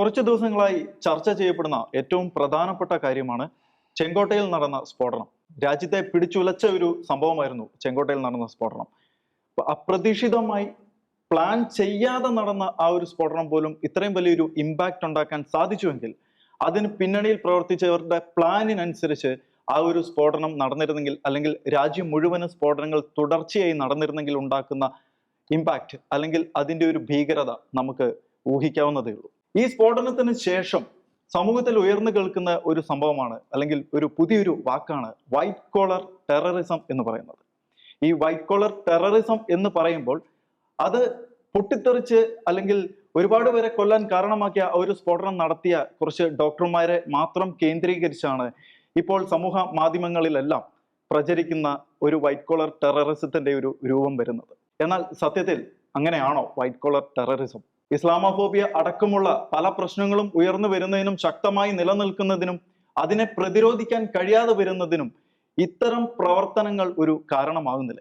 കുറച്ച് ദിവസങ്ങളായി ചർച്ച ചെയ്യപ്പെടുന്ന ഏറ്റവും പ്രധാനപ്പെട്ട കാര്യമാണ് ചെങ്കോട്ടയിൽ നടന്ന സ്ഫോടനം. രാജ്യത്തെ പിടിച്ചുലച്ച ഒരു സംഭവമായിരുന്നു ചെങ്കോട്ടയിൽ നടന്ന സ്ഫോടനം. അപ്രതീക്ഷിതമായി പ്ലാൻ ചെയ്യാതെ നടന്ന ആ ഒരു സ്ഫോടനം പോലും ഇത്രയും വലിയൊരു ഇമ്പാക്റ്റ് ഉണ്ടാക്കാൻ സാധിച്ചുവെങ്കിൽ അതിന് പിന്നണിയിൽ പ്രവർത്തിച്ചവരുടെ പ്ലാനിനനുസരിച്ച് ആ ഒരു സ്ഫോടനം നടന്നിരുന്നെങ്കിൽ അല്ലെങ്കിൽ രാജ്യം മുഴുവനും സ്ഫോടനങ്ങൾ തുടർച്ചയായി നടന്നിരുന്നെങ്കിൽ ഉണ്ടാക്കുന്ന ഇമ്പാക്റ്റ് അല്ലെങ്കിൽ അതിന്റെ ഒരു ഭീകരത നമുക്ക് ഊഹിക്കാവുന്നതേ ഉള്ളൂ. ഈ സ്ഫോടനത്തിന് ശേഷം സമൂഹത്തിൽ ഉയർന്നു കേൾക്കുന്ന ഒരു സംഭവമാണ് അല്ലെങ്കിൽ ഒരു പുതിയൊരു വാക്കാണ് വൈറ്റ് കോളർ ടെററിസം എന്ന് പറയുന്നത്. ഈ വൈറ്റ് കോളർ ടെററിസം എന്ന് പറയുമ്പോൾ അത് പൊട്ടിത്തെറിച്ച് അല്ലെങ്കിൽ ഒരുപാട് പേരെ കൊല്ലാൻ കാരണമാക്കിയ ഒരു സ്ഫോടനം നടത്തിയ കുറച്ച് ഡോക്ടർമാരെ മാത്രം കേന്ദ്രീകരിച്ചാണ് ഇപ്പോൾ സമൂഹ മാധ്യമങ്ങളിലെല്ലാം പ്രചരിക്കുന്ന ഒരു വൈറ്റ് കോളർ ടെററിസത്തിന്റെ ഒരു രൂപം വരുന്നത്. എന്നാൽ സത്യത്തിൽ അങ്ങനെയാണോ വൈറ്റ് കോളർ ടെററിസം ഇസ്ലാമോഫോബിയ അടക്കമുള്ള പല പ്രശ്നങ്ങളും ഉയർന്നു വരുന്നതിനും ശക്തമായി നിലനിൽക്കുന്നതിനും അതിനെ പ്രതിരോധിക്കാൻ കഴിയാതെ വരുന്നതിനും ഇത്തരം പ്രവർത്തനങ്ങൾ ഒരു കാരണമാകുന്നില്ല.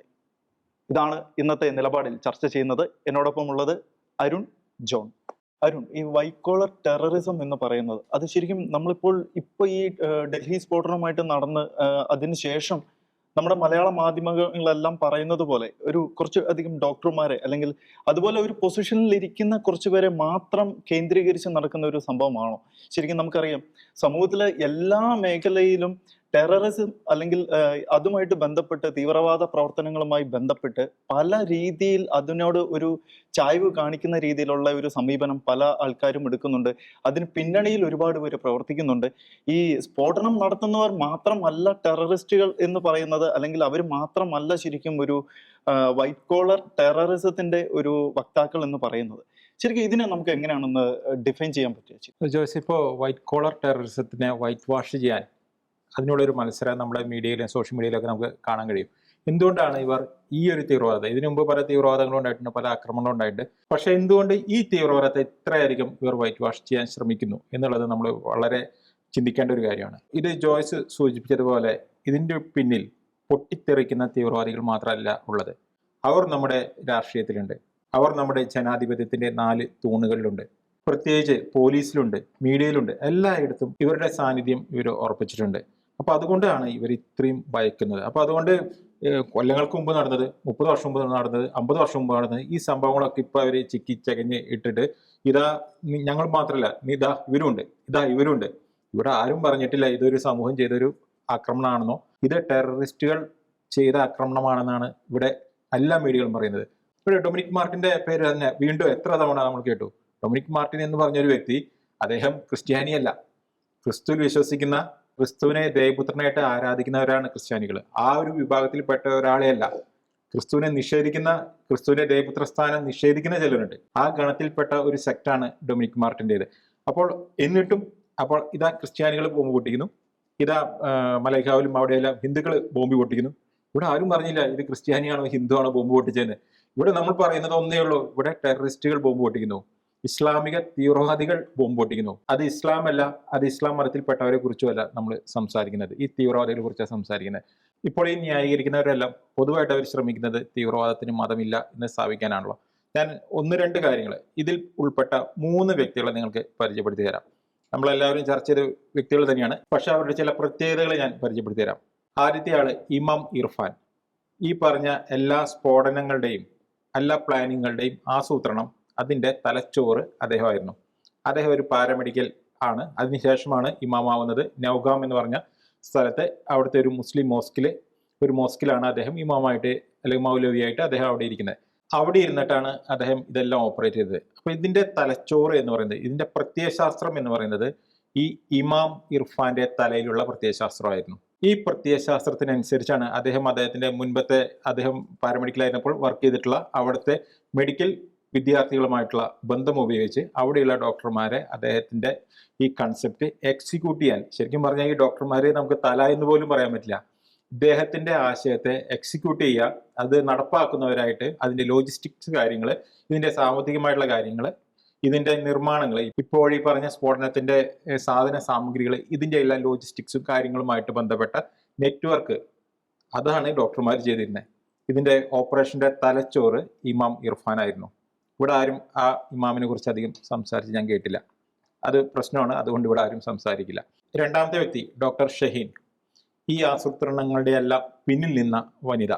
ഇതാണ് ഇന്നത്തെ നിലപാടിൽ ചർച്ച ചെയ്യുന്നത്. എന്നോടൊപ്പം ഉള്ളത് അരുൺ ജോൺ. അരുൺ ഈ വൈറ്റ് കോളർ ടെററിസം എന്ന് പറയുന്നത് അത് ശരിക്കും നമ്മളിപ്പോൾ ഇപ്പോൾ ഈ ഡൽഹി സ്ഫോടനവുമായിട്ട് നടന്ന് അതിനുശേഷം നമ്മുടെ മലയാള മാധ്യമങ്ങളെല്ലാം പറയുന്നത് പോലെ ഒരു കുറച്ച് അധികം ഡോക്ടർമാരെ അല്ലെങ്കിൽ അതുപോലെ ഒരു പൊസിഷനിൽ ഇരിക്കുന്ന കുറച്ചുപേരെ മാത്രം കേന്ദ്രീകരിച്ച് നടക്കുന്ന ഒരു സംഭവമാണോ? ശരിക്കും നമുക്കറിയാം. സമൂഹത്തിലെ എല്ലാ മേഖലയിലും ടെററിസം അല്ലെങ്കിൽ അതുമായിട്ട് ബന്ധപ്പെട്ട് തീവ്രവാദ പ്രവർത്തനങ്ങളുമായി ബന്ധപ്പെട്ട് പല രീതിയിൽ അതിനോട് ഒരു ചായ്വ് കാണിക്കുന്ന രീതിയിലുള്ള ഒരു സമീപനം പല ആൾക്കാരും എടുക്കുന്നുണ്ട്. അതിന് പിന്നണിയിൽ ഒരുപാട് പേര് പ്രവർത്തിക്കുന്നുണ്ട്. ഈ സ്ഫോടനം നടത്തുന്നവർ മാത്രമല്ല ടെററിസ്റ്റുകൾ എന്ന് പറയുന്നത് അല്ലെങ്കിൽ അവർ മാത്രമല്ല ശരിക്കും ഒരു വൈറ്റ് കോളർ ടെററിസത്തിന്റെ ഒരു വക്താക്കൾ എന്ന് പറയുന്നത്. ശരിക്കും ഇതിനെ നമുക്ക് എങ്ങനെയാണെന്ന് ഡിഫൈൻ ചെയ്യാൻ പറ്റുക ജോയ്സ് ഇപ്പോൾ വൈറ്റ് കോളർ ടെററിസത്തിനെ വൈറ്റ് വാഷ് ചെയ്യാൻ അതിനുള്ളൊരു മത്സരം നമ്മുടെ മീഡിയയിലും സോഷ്യൽ മീഡിയയിലൊക്കെ നമുക്ക് കാണാൻ കഴിയും. എന്തുകൊണ്ടാണ് ഇവർ ഈ ഒരു തീവ്രവാദം ഇതിനു മുമ്പ് പല തീവ്രവാദങ്ങളും ഉണ്ടായിട്ടുണ്ട് പല ആക്രമണങ്ങളും ഉണ്ടായിട്ടുണ്ട്. പക്ഷേ എന്തുകൊണ്ട് ഈ തീവ്രവാദത്തെ ഇത്രയധികം ഇവർ വൈറ്റ് വാഷ് ചെയ്യാൻ ശ്രമിക്കുന്നു എന്നുള്ളത് നമ്മൾ വളരെ ചിന്തിക്കേണ്ട ഒരു കാര്യമാണ്. ഇത് ജോയ്സ് സൂചിപ്പിച്ചതുപോലെ ഇതിന്റെ പിന്നിൽ പൊട്ടിത്തെറിക്കുന്ന തീവ്രവാദികൾ മാത്രമല്ല ഉള്ളത്. അവർ നമ്മുടെ രാഷ്ട്രീയത്തിലുണ്ട്. അവർ നമ്മുടെ ജനാധിപത്യത്തിന്റെ നാല് തൂണുകളിലുണ്ട്. പ്രത്യേകിച്ച് പോലീസിലുണ്ട് മീഡിയയിലുണ്ട്. എല്ലായിടത്തും ഇവരുടെ സാന്നിധ്യം ഇവർ ഉറപ്പിച്ചിട്ടുണ്ട്. അപ്പൊ അതുകൊണ്ടാണ് ഇവർ ഇത്രയും ഭയക്കുന്നത്. അപ്പൊ അതുകൊണ്ട് കൊല്ലങ്ങൾക്ക് മുമ്പ് നടന്നത് മുപ്പത് വർഷം മുമ്പ് നടന്നത് അമ്പത് വർഷം മുമ്പ് നടന്നത് ഈ സംഭവങ്ങളൊക്കെ ഇപ്പൊ അവർ ചിക്കി ചകഞ്ഞ് ഇട്ടിട്ട് ഇതാ ഞങ്ങൾ മാത്രമല്ല ഇതാ ഇവരുണ്ട് ഇതാ ഇവരുണ്ട്. ഇവിടെ ആരും പറഞ്ഞിട്ടില്ല ഇതൊരു സമൂഹം ചെയ്തൊരു ആക്രമണമാണെന്നോ. ഇത് ടെററിസ്റ്റുകൾ ചെയ്ത ആക്രമണമാണെന്നാണ് ഇവിടെ എല്ലാ മീഡിയകളും പറയുന്നത്. ഇവിടെ ഡൊമിനിക് മാർട്ടിന്റെ പേര് തന്നെ വീണ്ടും എത്ര തവണ നമ്മൾ കേട്ടു. ഡൊമിനിക് മാർട്ടിൻ എന്ന് പറഞ്ഞൊരു വ്യക്തി അദ്ദേഹം ക്രിസ്ത്യാനിയല്ല. ക്രിസ്തുവിൽ വിശ്വസിക്കുന്ന ക്രിസ്തുവിനെ ദേവപുത്രനായിട്ട് ആരാധിക്കുന്നവരാണ് ക്രിസ്ത്യാനികൾ. ആ ഒരു വിഭാഗത്തിൽപ്പെട്ട ഒരാളെയല്ല. ക്രിസ്തുവിനെ നിഷേധിക്കുന്ന ക്രിസ്തുവിന്റെ ദേവപുത്ര സ്ഥാനം നിഷേധിക്കുന്ന ചിലരുണ്ട്. ആ ഗണത്തിൽപ്പെട്ട ഒരു സെക്ടാണ് ഡൊമിനിക് മാർട്ടിന്റെത്. അപ്പോൾ എന്നിട്ടും അപ്പോൾ ഇതാ ക്രിസ്ത്യാനികൾ ബോംബ് പൊട്ടിക്കുന്നു. ഇതാ ആ, മലൈക്കാവിലും അവിടെയെല്ലാം ഹിന്ദുക്കൾ ബോംബ് പൊട്ടിക്കുന്നു. ഇവിടെ ആരും പറഞ്ഞില്ല ഇത് ക്രിസ്ത്യാനിയാണോ ഹിന്ദു ആണോ ബോംബ് പൊട്ടിച്ചതെന്ന്. ഇവിടെ നമ്മൾ പറയുന്നത് ഒന്നേ ഉള്ളൂ ഇവിടെ ടെററിസ്റ്റുകൾ ബോംബ് പൊട്ടിക്കുന്നു. ഇസ്ലാമിക തീവ്രവാദികൾ ബോംബ് പൊട്ടിക്കുന്നു അത് ഇസ്ലാം അല്ല അത് ഇസ്ലാം മതത്തിൽപ്പെട്ടവരെ കുറിച്ചുമല്ല നമ്മൾ സംസാരിക്കുന്നത്. ഈ തീവ്രവാദികളെ കുറിച്ചാണ് സംസാരിക്കുന്നത്. ഇപ്പോൾ ഈ ന്യായീകരിക്കുന്നവരെല്ലാം പൊതുവായിട്ട് അവർ ശ്രമിക്കുന്നത് തീവ്രവാദത്തിന് മതമില്ല എന്ന് സ്ഥാപിക്കാനാണല്ലോ. ഞാൻ ഒന്ന് രണ്ട് കാര്യങ്ങൾ ഇതിൽ ഉൾപ്പെട്ട മൂന്ന് വ്യക്തികളെ നിങ്ങൾക്ക് പരിചയപ്പെടുത്തി തരാം. നമ്മളെല്ലാവരും ചർച്ച ചെയ്ത വ്യക്തികൾ തന്നെയാണ്. പക്ഷെ അവരുടെ ചില പ്രത്യേകതകൾ ഞാൻ പരിചയപ്പെടുത്തി തരാം. ആദ്യത്തെ ആൾ ഇമാം ഇർഫാൻ. ഈ പറഞ്ഞ എല്ലാ സ്ഫോടനങ്ങളുടെയും എല്ലാ പ്ലാനിങ്ങുകളുടെയും ആസൂത്രണം അതിന്റെ തലച്ചോറ് അദ്ദേഹമായിരുന്നു. അദ്ദേഹം ഒരു പാരമെഡിക്കൽ ആണ്. അതിനുശേഷമാണ് ഇമാമാവുന്നത്. നൗഗാം എന്ന് പറഞ്ഞ സ്ഥലത്ത് അവിടുത്തെ ഒരു മുസ്ലിം മോസ്കിൽ ഒരു മോസ്കിലാണ് അദ്ദേഹം ഇമാമായിട്ട് അല്ലെങ്കിൽ മൗലവിയായിട്ട് അദ്ദേഹം അവിടെ ഇരിക്കുന്നത്. അവിടെ ഇരുന്നിട്ടാണ് അദ്ദേഹം ഇതെല്ലാം ഓപ്പറേറ്റ് ചെയ്തത്. അപ്പോൾ ഇതിന്റെ തലച്ചോറ് എന്ന് പറയുന്നത് ഇതിന്റെ പ്രത്യയശാസ്ത്രം എന്ന് പറയുന്നത് ഈ ഇമാം ഇർഫാന്റെ തലയിലുള്ള പ്രത്യയശാസ്ത്രമായിരുന്നു. ഈ പ്രത്യയശാസ്ത്രത്തിനനുസരിച്ചാണ് അദ്ദേഹം അദ്ദേഹത്തിന്റെ മുൻപത്തെ അദ്ദേഹം പാരാമെഡിക്കലായിരുന്നപ്പോൾ വർക്ക് ചെയ്തിട്ടുള്ള അവിടുത്തെ മെഡിക്കൽ വിദ്യാർത്ഥികളുമായിട്ടുള്ള ബന്ധം ഉപയോഗിച്ച് അവിടെയുള്ള ഡോക്ടർമാരെ അദ്ദേഹത്തിന്റെ ഈ കൺസെപ്റ്റ് എക്സിക്യൂട്ട് ചെയ്യാൻ ശരിക്കും പറഞ്ഞാൽ ഈ ഡോക്ടർമാരെ നമുക്ക് തല എന്ന് പോലും പറയാൻ പറ്റില്ല. ഇദ്ദേഹത്തിന്റെ ആശയത്തെ എക്സിക്യൂട്ട് ചെയ്യുക അത് നടപ്പാക്കുന്നവരായിട്ട് അതിന്റെ ലോജിസ്റ്റിക്സ് കാര്യങ്ങൾ ഇതിന്റെ സാമ്പത്തികമായിട്ടുള്ള കാര്യങ്ങൾ ഇതിന്റെ നിർമ്മാണങ്ങൾ ഇപ്പോൾ ഈ പറഞ്ഞ സ്ഫോടനത്തിന്റെ സാധന സാമഗ്രികൾ ഇതിന്റെ എല്ലാ ലോജിസ്റ്റിക്സും കാര്യങ്ങളുമായിട്ട് ബന്ധപ്പെട്ട നെറ്റ്വർക്ക് അതാണ് ഡോക്ടർമാർ ചെയ്തിരുന്നത് ഇതിന്റെ ഓപ്പറേഷന്റെ തലച്ചോറ് ഇമാം ഇർഫാൻ ആയിരുന്നു ഇവിടെ ആരും ആ ഇമാമിനെ കുറിച്ച് അധികം സംസാരിച്ച് ഞാൻ കേട്ടില്ല. അത് പ്രശ്നമാണ്. അതുകൊണ്ട് ഇവിടെ ആരും സംസാരിക്കില്ല. രണ്ടാമത്തെ വ്യക്തി ഡോക്ടർ ഷഹീൻ. ഈ ആസൂത്രണങ്ങളുടെ എല്ലാം പിന്നിൽ നിന്ന വനിത.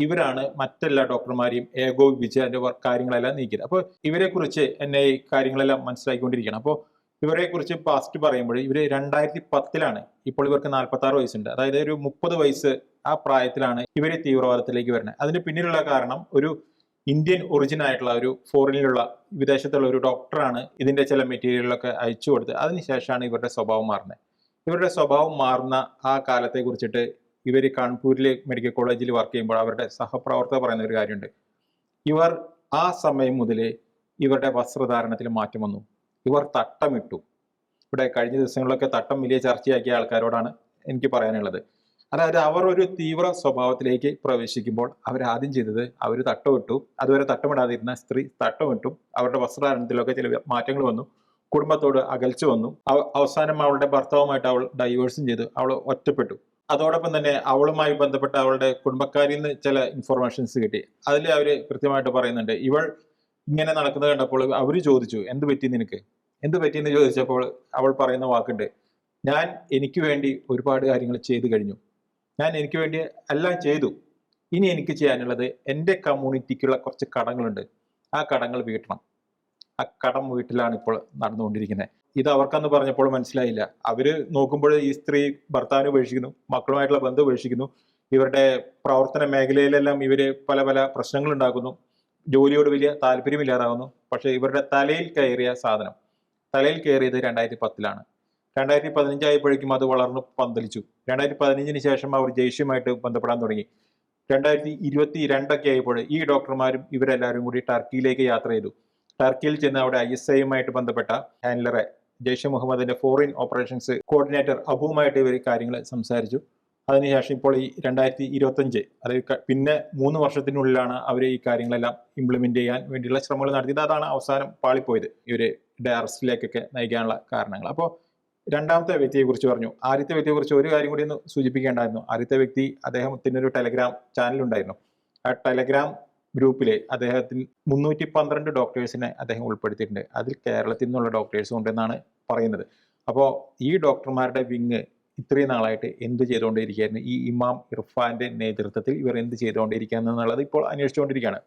ഇവരാണ് മറ്റെല്ലാ ഡോക്ടർമാരെയും ഏകോപിപ്പിച്ച് അതിന്റെ വർ- കാര്യങ്ങളെല്ലാം നീക്കിയത്. അപ്പോൾ ഇവരെക്കുറിച്ച് എന്നെ ഈ കാര്യങ്ങളെല്ലാം മനസ്സിലാക്കിക്കൊണ്ടിരിക്കുകയാണ്. അപ്പോൾ ഇവരെക്കുറിച്ച് പാസ്റ്റ് പറയുമ്പോൾ ഇവർ രണ്ടായിരത്തി പത്തിലാണ് ഇപ്പോൾ ഇവർക്ക് നാൽപ്പത്തി ആറ് വയസ്സുണ്ട്. അതായത് ഒരു മുപ്പത് വയസ്സ് ആ പ്രായത്തിലാണ് ഇവരെ തീവ്രവാദത്തിലേക്ക് വരുന്നത്. അതിന് പിന്നിലുള്ള കാരണം ഒരു ഇന്ത്യൻ ഒറിജിൻ ആയിട്ടുള്ള ഒരു ഫോറിനിലുള്ള വിദേശത്തുള്ള ഒരു ഡോക്ടറാണ് ഇതിന്റെ ചില മെറ്റീരിയലൊക്കെ അയച്ചു കൊടുത്ത് അതിനുശേഷമാണ് ഇവരുടെ സ്വഭാവം മാറുന്നത്. ഇവരുടെ സ്വഭാവം മാറുന്ന ആ കാലത്തെ കുറിച്ചിട്ട് ഇവർ കാൺപൂരിലെ മെഡിക്കൽ കോളേജിൽ വർക്ക് ചെയ്യുമ്പോൾ അവരുടെ സഹപ്രവർത്തകർ പറയുന്ന ഒരു കാര്യമുണ്ട്. ഇവർ ആ സമയം മുതൽ ഇവരുടെ വസ്ത്രധാരണത്തിൽ മാറ്റം വന്നു. ഇവർ തട്ടമിട്ടു. ഇവിടെ കഴിഞ്ഞ ദിവസങ്ങളിലൊക്കെ തട്ടം വലിയ ചർച്ചയാക്കിയ ആൾക്കാരോടാണ് എനിക്ക് പറയാനുള്ളത്. അതായത് അവർ ഒരു തീവ്ര സ്വഭാവത്തിലേക്ക് പ്രവേശിക്കുമ്പോൾ അവർ ആദ്യം ചെയ്തത് അവർ തട്ടമിട്ടു. അതുവരെ തട്ടമിടാതിരുന്ന സ്ത്രീ തട്ടമിട്ടു. അവരുടെ വസ്ത്രധാരണത്തിലൊക്കെ ചില മാറ്റങ്ങൾ വന്നു. കുടുംബത്തോട് അകൽച്ചു വന്നു. അവസാനം അവളുടെ ഭർത്താവുമായിട്ട് അവൾ ഡൈവേഴ്സും ചെയ്തു. അവൾ ഒറ്റപ്പെട്ടു. അതോടൊപ്പം തന്നെ അവളുമായി ബന്ധപ്പെട്ട അവളുടെ കുടുംബക്കാരിൽ നിന്ന് ചില ഇൻഫർമേഷൻസ് കിട്ടി. അതിൽ അവർ കൃത്യമായിട്ട് പറയുന്നുണ്ട് ഇവൾ ഇങ്ങനെ നടക്കുന്നത് കണ്ടപ്പോൾ അവർ ചോദിച്ചു എന്ത് പറ്റി നിനക്ക്? എന്ത് പറ്റിയെന്ന് ചോദിച്ചപ്പോൾ അവൾ പറയുന്ന വാക്കുണ്ട് ഞാൻ എനിക്ക് വേണ്ടി ഒരുപാട് കാര്യങ്ങൾ ചെയ്തു കഴിഞ്ഞു. ഞാൻ എനിക്ക് വേണ്ടി എല്ലാം ചെയ്തു. ഇനി എനിക്ക് ചെയ്യാനുള്ളത് എന്റെ കമ്മ്യൂണിറ്റിക്കുള്ള കുറച്ച് കടങ്ങളുണ്ട്. ആ കടങ്ങൾ വീട്ടണം. ആ കടം വീട്ടിലാണ് ഇപ്പോൾ നടന്നുകൊണ്ടിരിക്കുന്നത്. ഇത് അവർക്കന്ന് പറഞ്ഞപ്പോൾ മനസ്സിലായില്ല. അവർ നോക്കുമ്പോൾ ഈ സ്ത്രീ ഭർത്താവിനെ ഉപേക്ഷിക്കുന്നു മക്കളുമായിട്ടുള്ള ബന്ധം ഉപേക്ഷിക്കുന്നു. ഇവരുടെ പ്രവർത്തന മേഖലയിലെല്ലാം ഇവർ പല പല പ്രശ്നങ്ങൾ ഉണ്ടാക്കുന്നു ജോലിയോട് വലിയ താല്പര്യമില്ലാതാകുന്നു പക്ഷേ ഇവരുടെ തലയിൽ കയറിയ സാധനം തലയിൽ കയറിയത് രണ്ടായിരത്തി പത്തിലാണ്. രണ്ടായിരത്തി പതിനഞ്ചായപ്പോഴേക്കും അത് വളർന്ന് പന്തലിച്ചു. രണ്ടായിരത്തി പതിനഞ്ചിന് ശേഷം അവർ ജയ്ഷുമായിട്ട് ബന്ധപ്പെടാൻ തുടങ്ങി. രണ്ടായിരത്തി ഇരുപത്തി രണ്ടൊക്കെ ആയപ്പോൾ ഈ ഡോക്ടർമാരും ഇവരെല്ലാവരും കൂടി ടർക്കിയിലേക്ക് യാത്ര ചെയ്തു. ടർക്കിയിൽ ചെന്ന് അവിടെ ഐ എസ് ഐയുമായിട്ട് ബന്ധപ്പെട്ട ഹാൻഡലറെ ജയ്ഷെ മുഹമ്മദിന്റെ ഫോറിൻ ഓപ്പറേഷൻസ് കോർഡിനേറ്റർ അബുവുമായിട്ട് ഇവർ കാര്യങ്ങൾ സംസാരിച്ചു. അതിനുശേഷം ഇപ്പോൾ ഈ രണ്ടായിരത്തി ഇരുപത്തഞ്ച് അതായത് പിന്നെ മൂന്ന് വർഷത്തിനുള്ളിലാണ് അവർ ഈ കാര്യങ്ങളെല്ലാം ഇംപ്ലിമെന്റ് ചെയ്യാൻ വേണ്ടിയുള്ള ശ്രമങ്ങൾ നടത്തിയത്. അതാണ് അവസാനം പാളിപ്പോയത് ഇവർ അറസ്റ്റിലേക്കൊക്കെ നയിക്കാനുള്ള കാരണങ്ങൾ. അപ്പോൾ രണ്ടാമത്തെ വ്യക്തിയെ കുറിച്ച് പറഞ്ഞു. ആദ്യത്തെ വ്യക്തിയെ കുറിച്ച് ഒരു കാര്യം കൂടി ഒന്ന് സൂചിപ്പിക്കേണ്ടായിരുന്നു. ആദ്യത്തെ വ്യക്തി അദ്ദേഹത്തിന് ഒരു ടെലഗ്രാം ചാനൽ ഉണ്ടായിരുന്നു. ആ ടെലഗ്രാം ഗ്രൂപ്പിൽ അദ്ദേഹത്തിന് മുന്നൂറ്റി പന്ത്രണ്ട് ഡോക്ടേഴ്സിനെ അദ്ദേഹം ഉൾപ്പെടുത്തിയിട്ടുണ്ട്. അതിൽ കേരളത്തിൽ നിന്നുള്ള ഡോക്ടേഴ്സും ഉണ്ടെന്നാണ് പറയുന്നത്. അപ്പോൾ ഈ ഡോക്ടർമാരുടെ വിങ് ഇത്രയും നാളായിട്ട് എന്ത് ചെയ്തുകൊണ്ടിരിക്കുകയായിരുന്നു ഈ ഇമാം ഇർഫാന്റെ നേതൃത്വത്തിൽ ഇവർ എന്ത് ചെയ്തുകൊണ്ടിരിക്കുകയാണ് എന്നുള്ളത് ഇപ്പോൾ അന്വേഷിച്ചുകൊണ്ടിരിക്കുകയാണ്.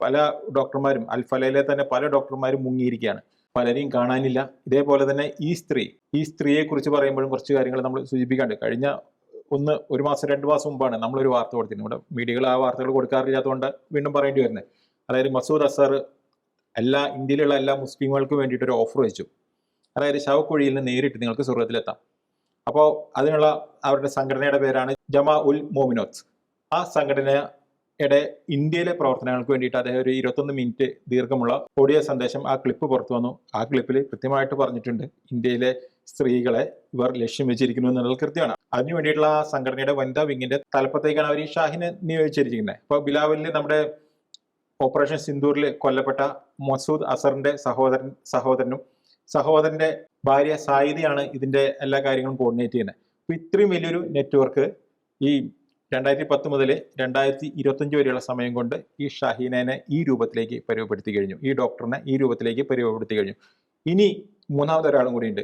പല ഡോക്ടർമാരും അൽഫലയിലെ തന്നെ പല ഡോക്ടർമാരും മുങ്ങിയിരിക്കുകയാണ്. പലരെയും കാണാനില്ല. ഇതേപോലെ തന്നെ ഈ സ്ത്രീ ഈ സ്ത്രീയെ കുറിച്ച് പറയുമ്പോഴും കുറച്ച് കാര്യങ്ങൾ നമ്മൾ സൂചിപ്പിക്കാണ്ട് കഴിഞ്ഞ ഒന്ന് ഒരു മാസം രണ്ട് മാസം മുമ്പാണ് നമ്മളൊരു വാർത്ത കൊടുത്തിരുന്നത്. ഇവിടെ മീഡിയകൾ ആ വാർത്തകൾ കൊടുക്കാറില്ലാത്തതുകൊണ്ട് വീണ്ടും പറയേണ്ടി വരുന്നത്. അതായത് മസൂദ് അസർ എല്ലാ ഇന്ത്യയിലുള്ള എല്ലാ മുസ്ലിങ്ങൾക്കും വേണ്ടിയിട്ട് ഒരു ഓഫർ വെച്ചു. അതായത് ശവക്കുഴിയിൽ നിന്ന് നേരിട്ട് നിങ്ങൾക്ക് സ്വർഗത്തിലെത്താം അപ്പോൾ അതിനുള്ള അവരുടെ സംഘടനയുടെ പേരാണ് ജമാ ഉൽ മോമിനോത്ത്. ആ സംഘടനയുടെ ഇന്ത്യയിലെ പ്രവർത്തനങ്ങൾക്ക് വേണ്ടിയിട്ട് അദ്ദേഹം ഒരു ഇരുപത്തൊന്ന് മിനിറ്റ് ദീർഘമുള്ള ഓഡിയോ സന്ദേശം ആ ക്ലിപ്പ് പുറത്തു വന്നു. ആ ക്ലിപ്പിൽ കൃത്യമായിട്ട് പറഞ്ഞിട്ടുണ്ട് ഇന്ത്യയിലെ സ്ത്രീകളെ ഇവർ ലക്ഷ്യം വെച്ചിരിക്കുന്നു എന്നുള്ള കൃത്യമാണ്. അതിനു വേണ്ടിയിട്ടുള്ള ആ സംഘടനയുടെ വനിതാ വിങ്ങിന്റെ തലപ്പത്തേക്കാണ് അവർ ഈ ഷാഹിനെ നിയോഗിച്ചിരിക്കുന്നത്. അപ്പോൾ ബിലാവലിൽ നമ്മുടെ ഓപ്പറേഷൻ സിന്ദൂറിൽ കൊല്ലപ്പെട്ട മസൂദ് അസറിന്റെ സഹോദരൻ സഹോദരനും സഹോദരന്റെ ഭാര്യ സായിദയാണ് ഇതിന്റെ എല്ലാ കാര്യങ്ങളും കോർഡിനേറ്റ് ചെയ്യുന്നത്. അപ്പൊ ഇത്രയും വലിയൊരു നെറ്റ്വർക്ക് ഈ രണ്ടായിരത്തി പത്ത് മുതൽ രണ്ടായിരത്തി ഇരുപത്തഞ്ച് വരെയുള്ള സമയം കൊണ്ട് ഈ ഷാഹീനേനെ ഈ രൂപത്തിലേക്ക് പരിവപ്പെടുത്തി കഴിഞ്ഞു. ഈ ഡോക്ടറിനെ ഈ രൂപത്തിലേക്ക് പരിവപ്പെടുത്തി കഴിഞ്ഞു. ഇനി മൂന്നാമത് ഒരാളും കൂടിയുണ്ട്.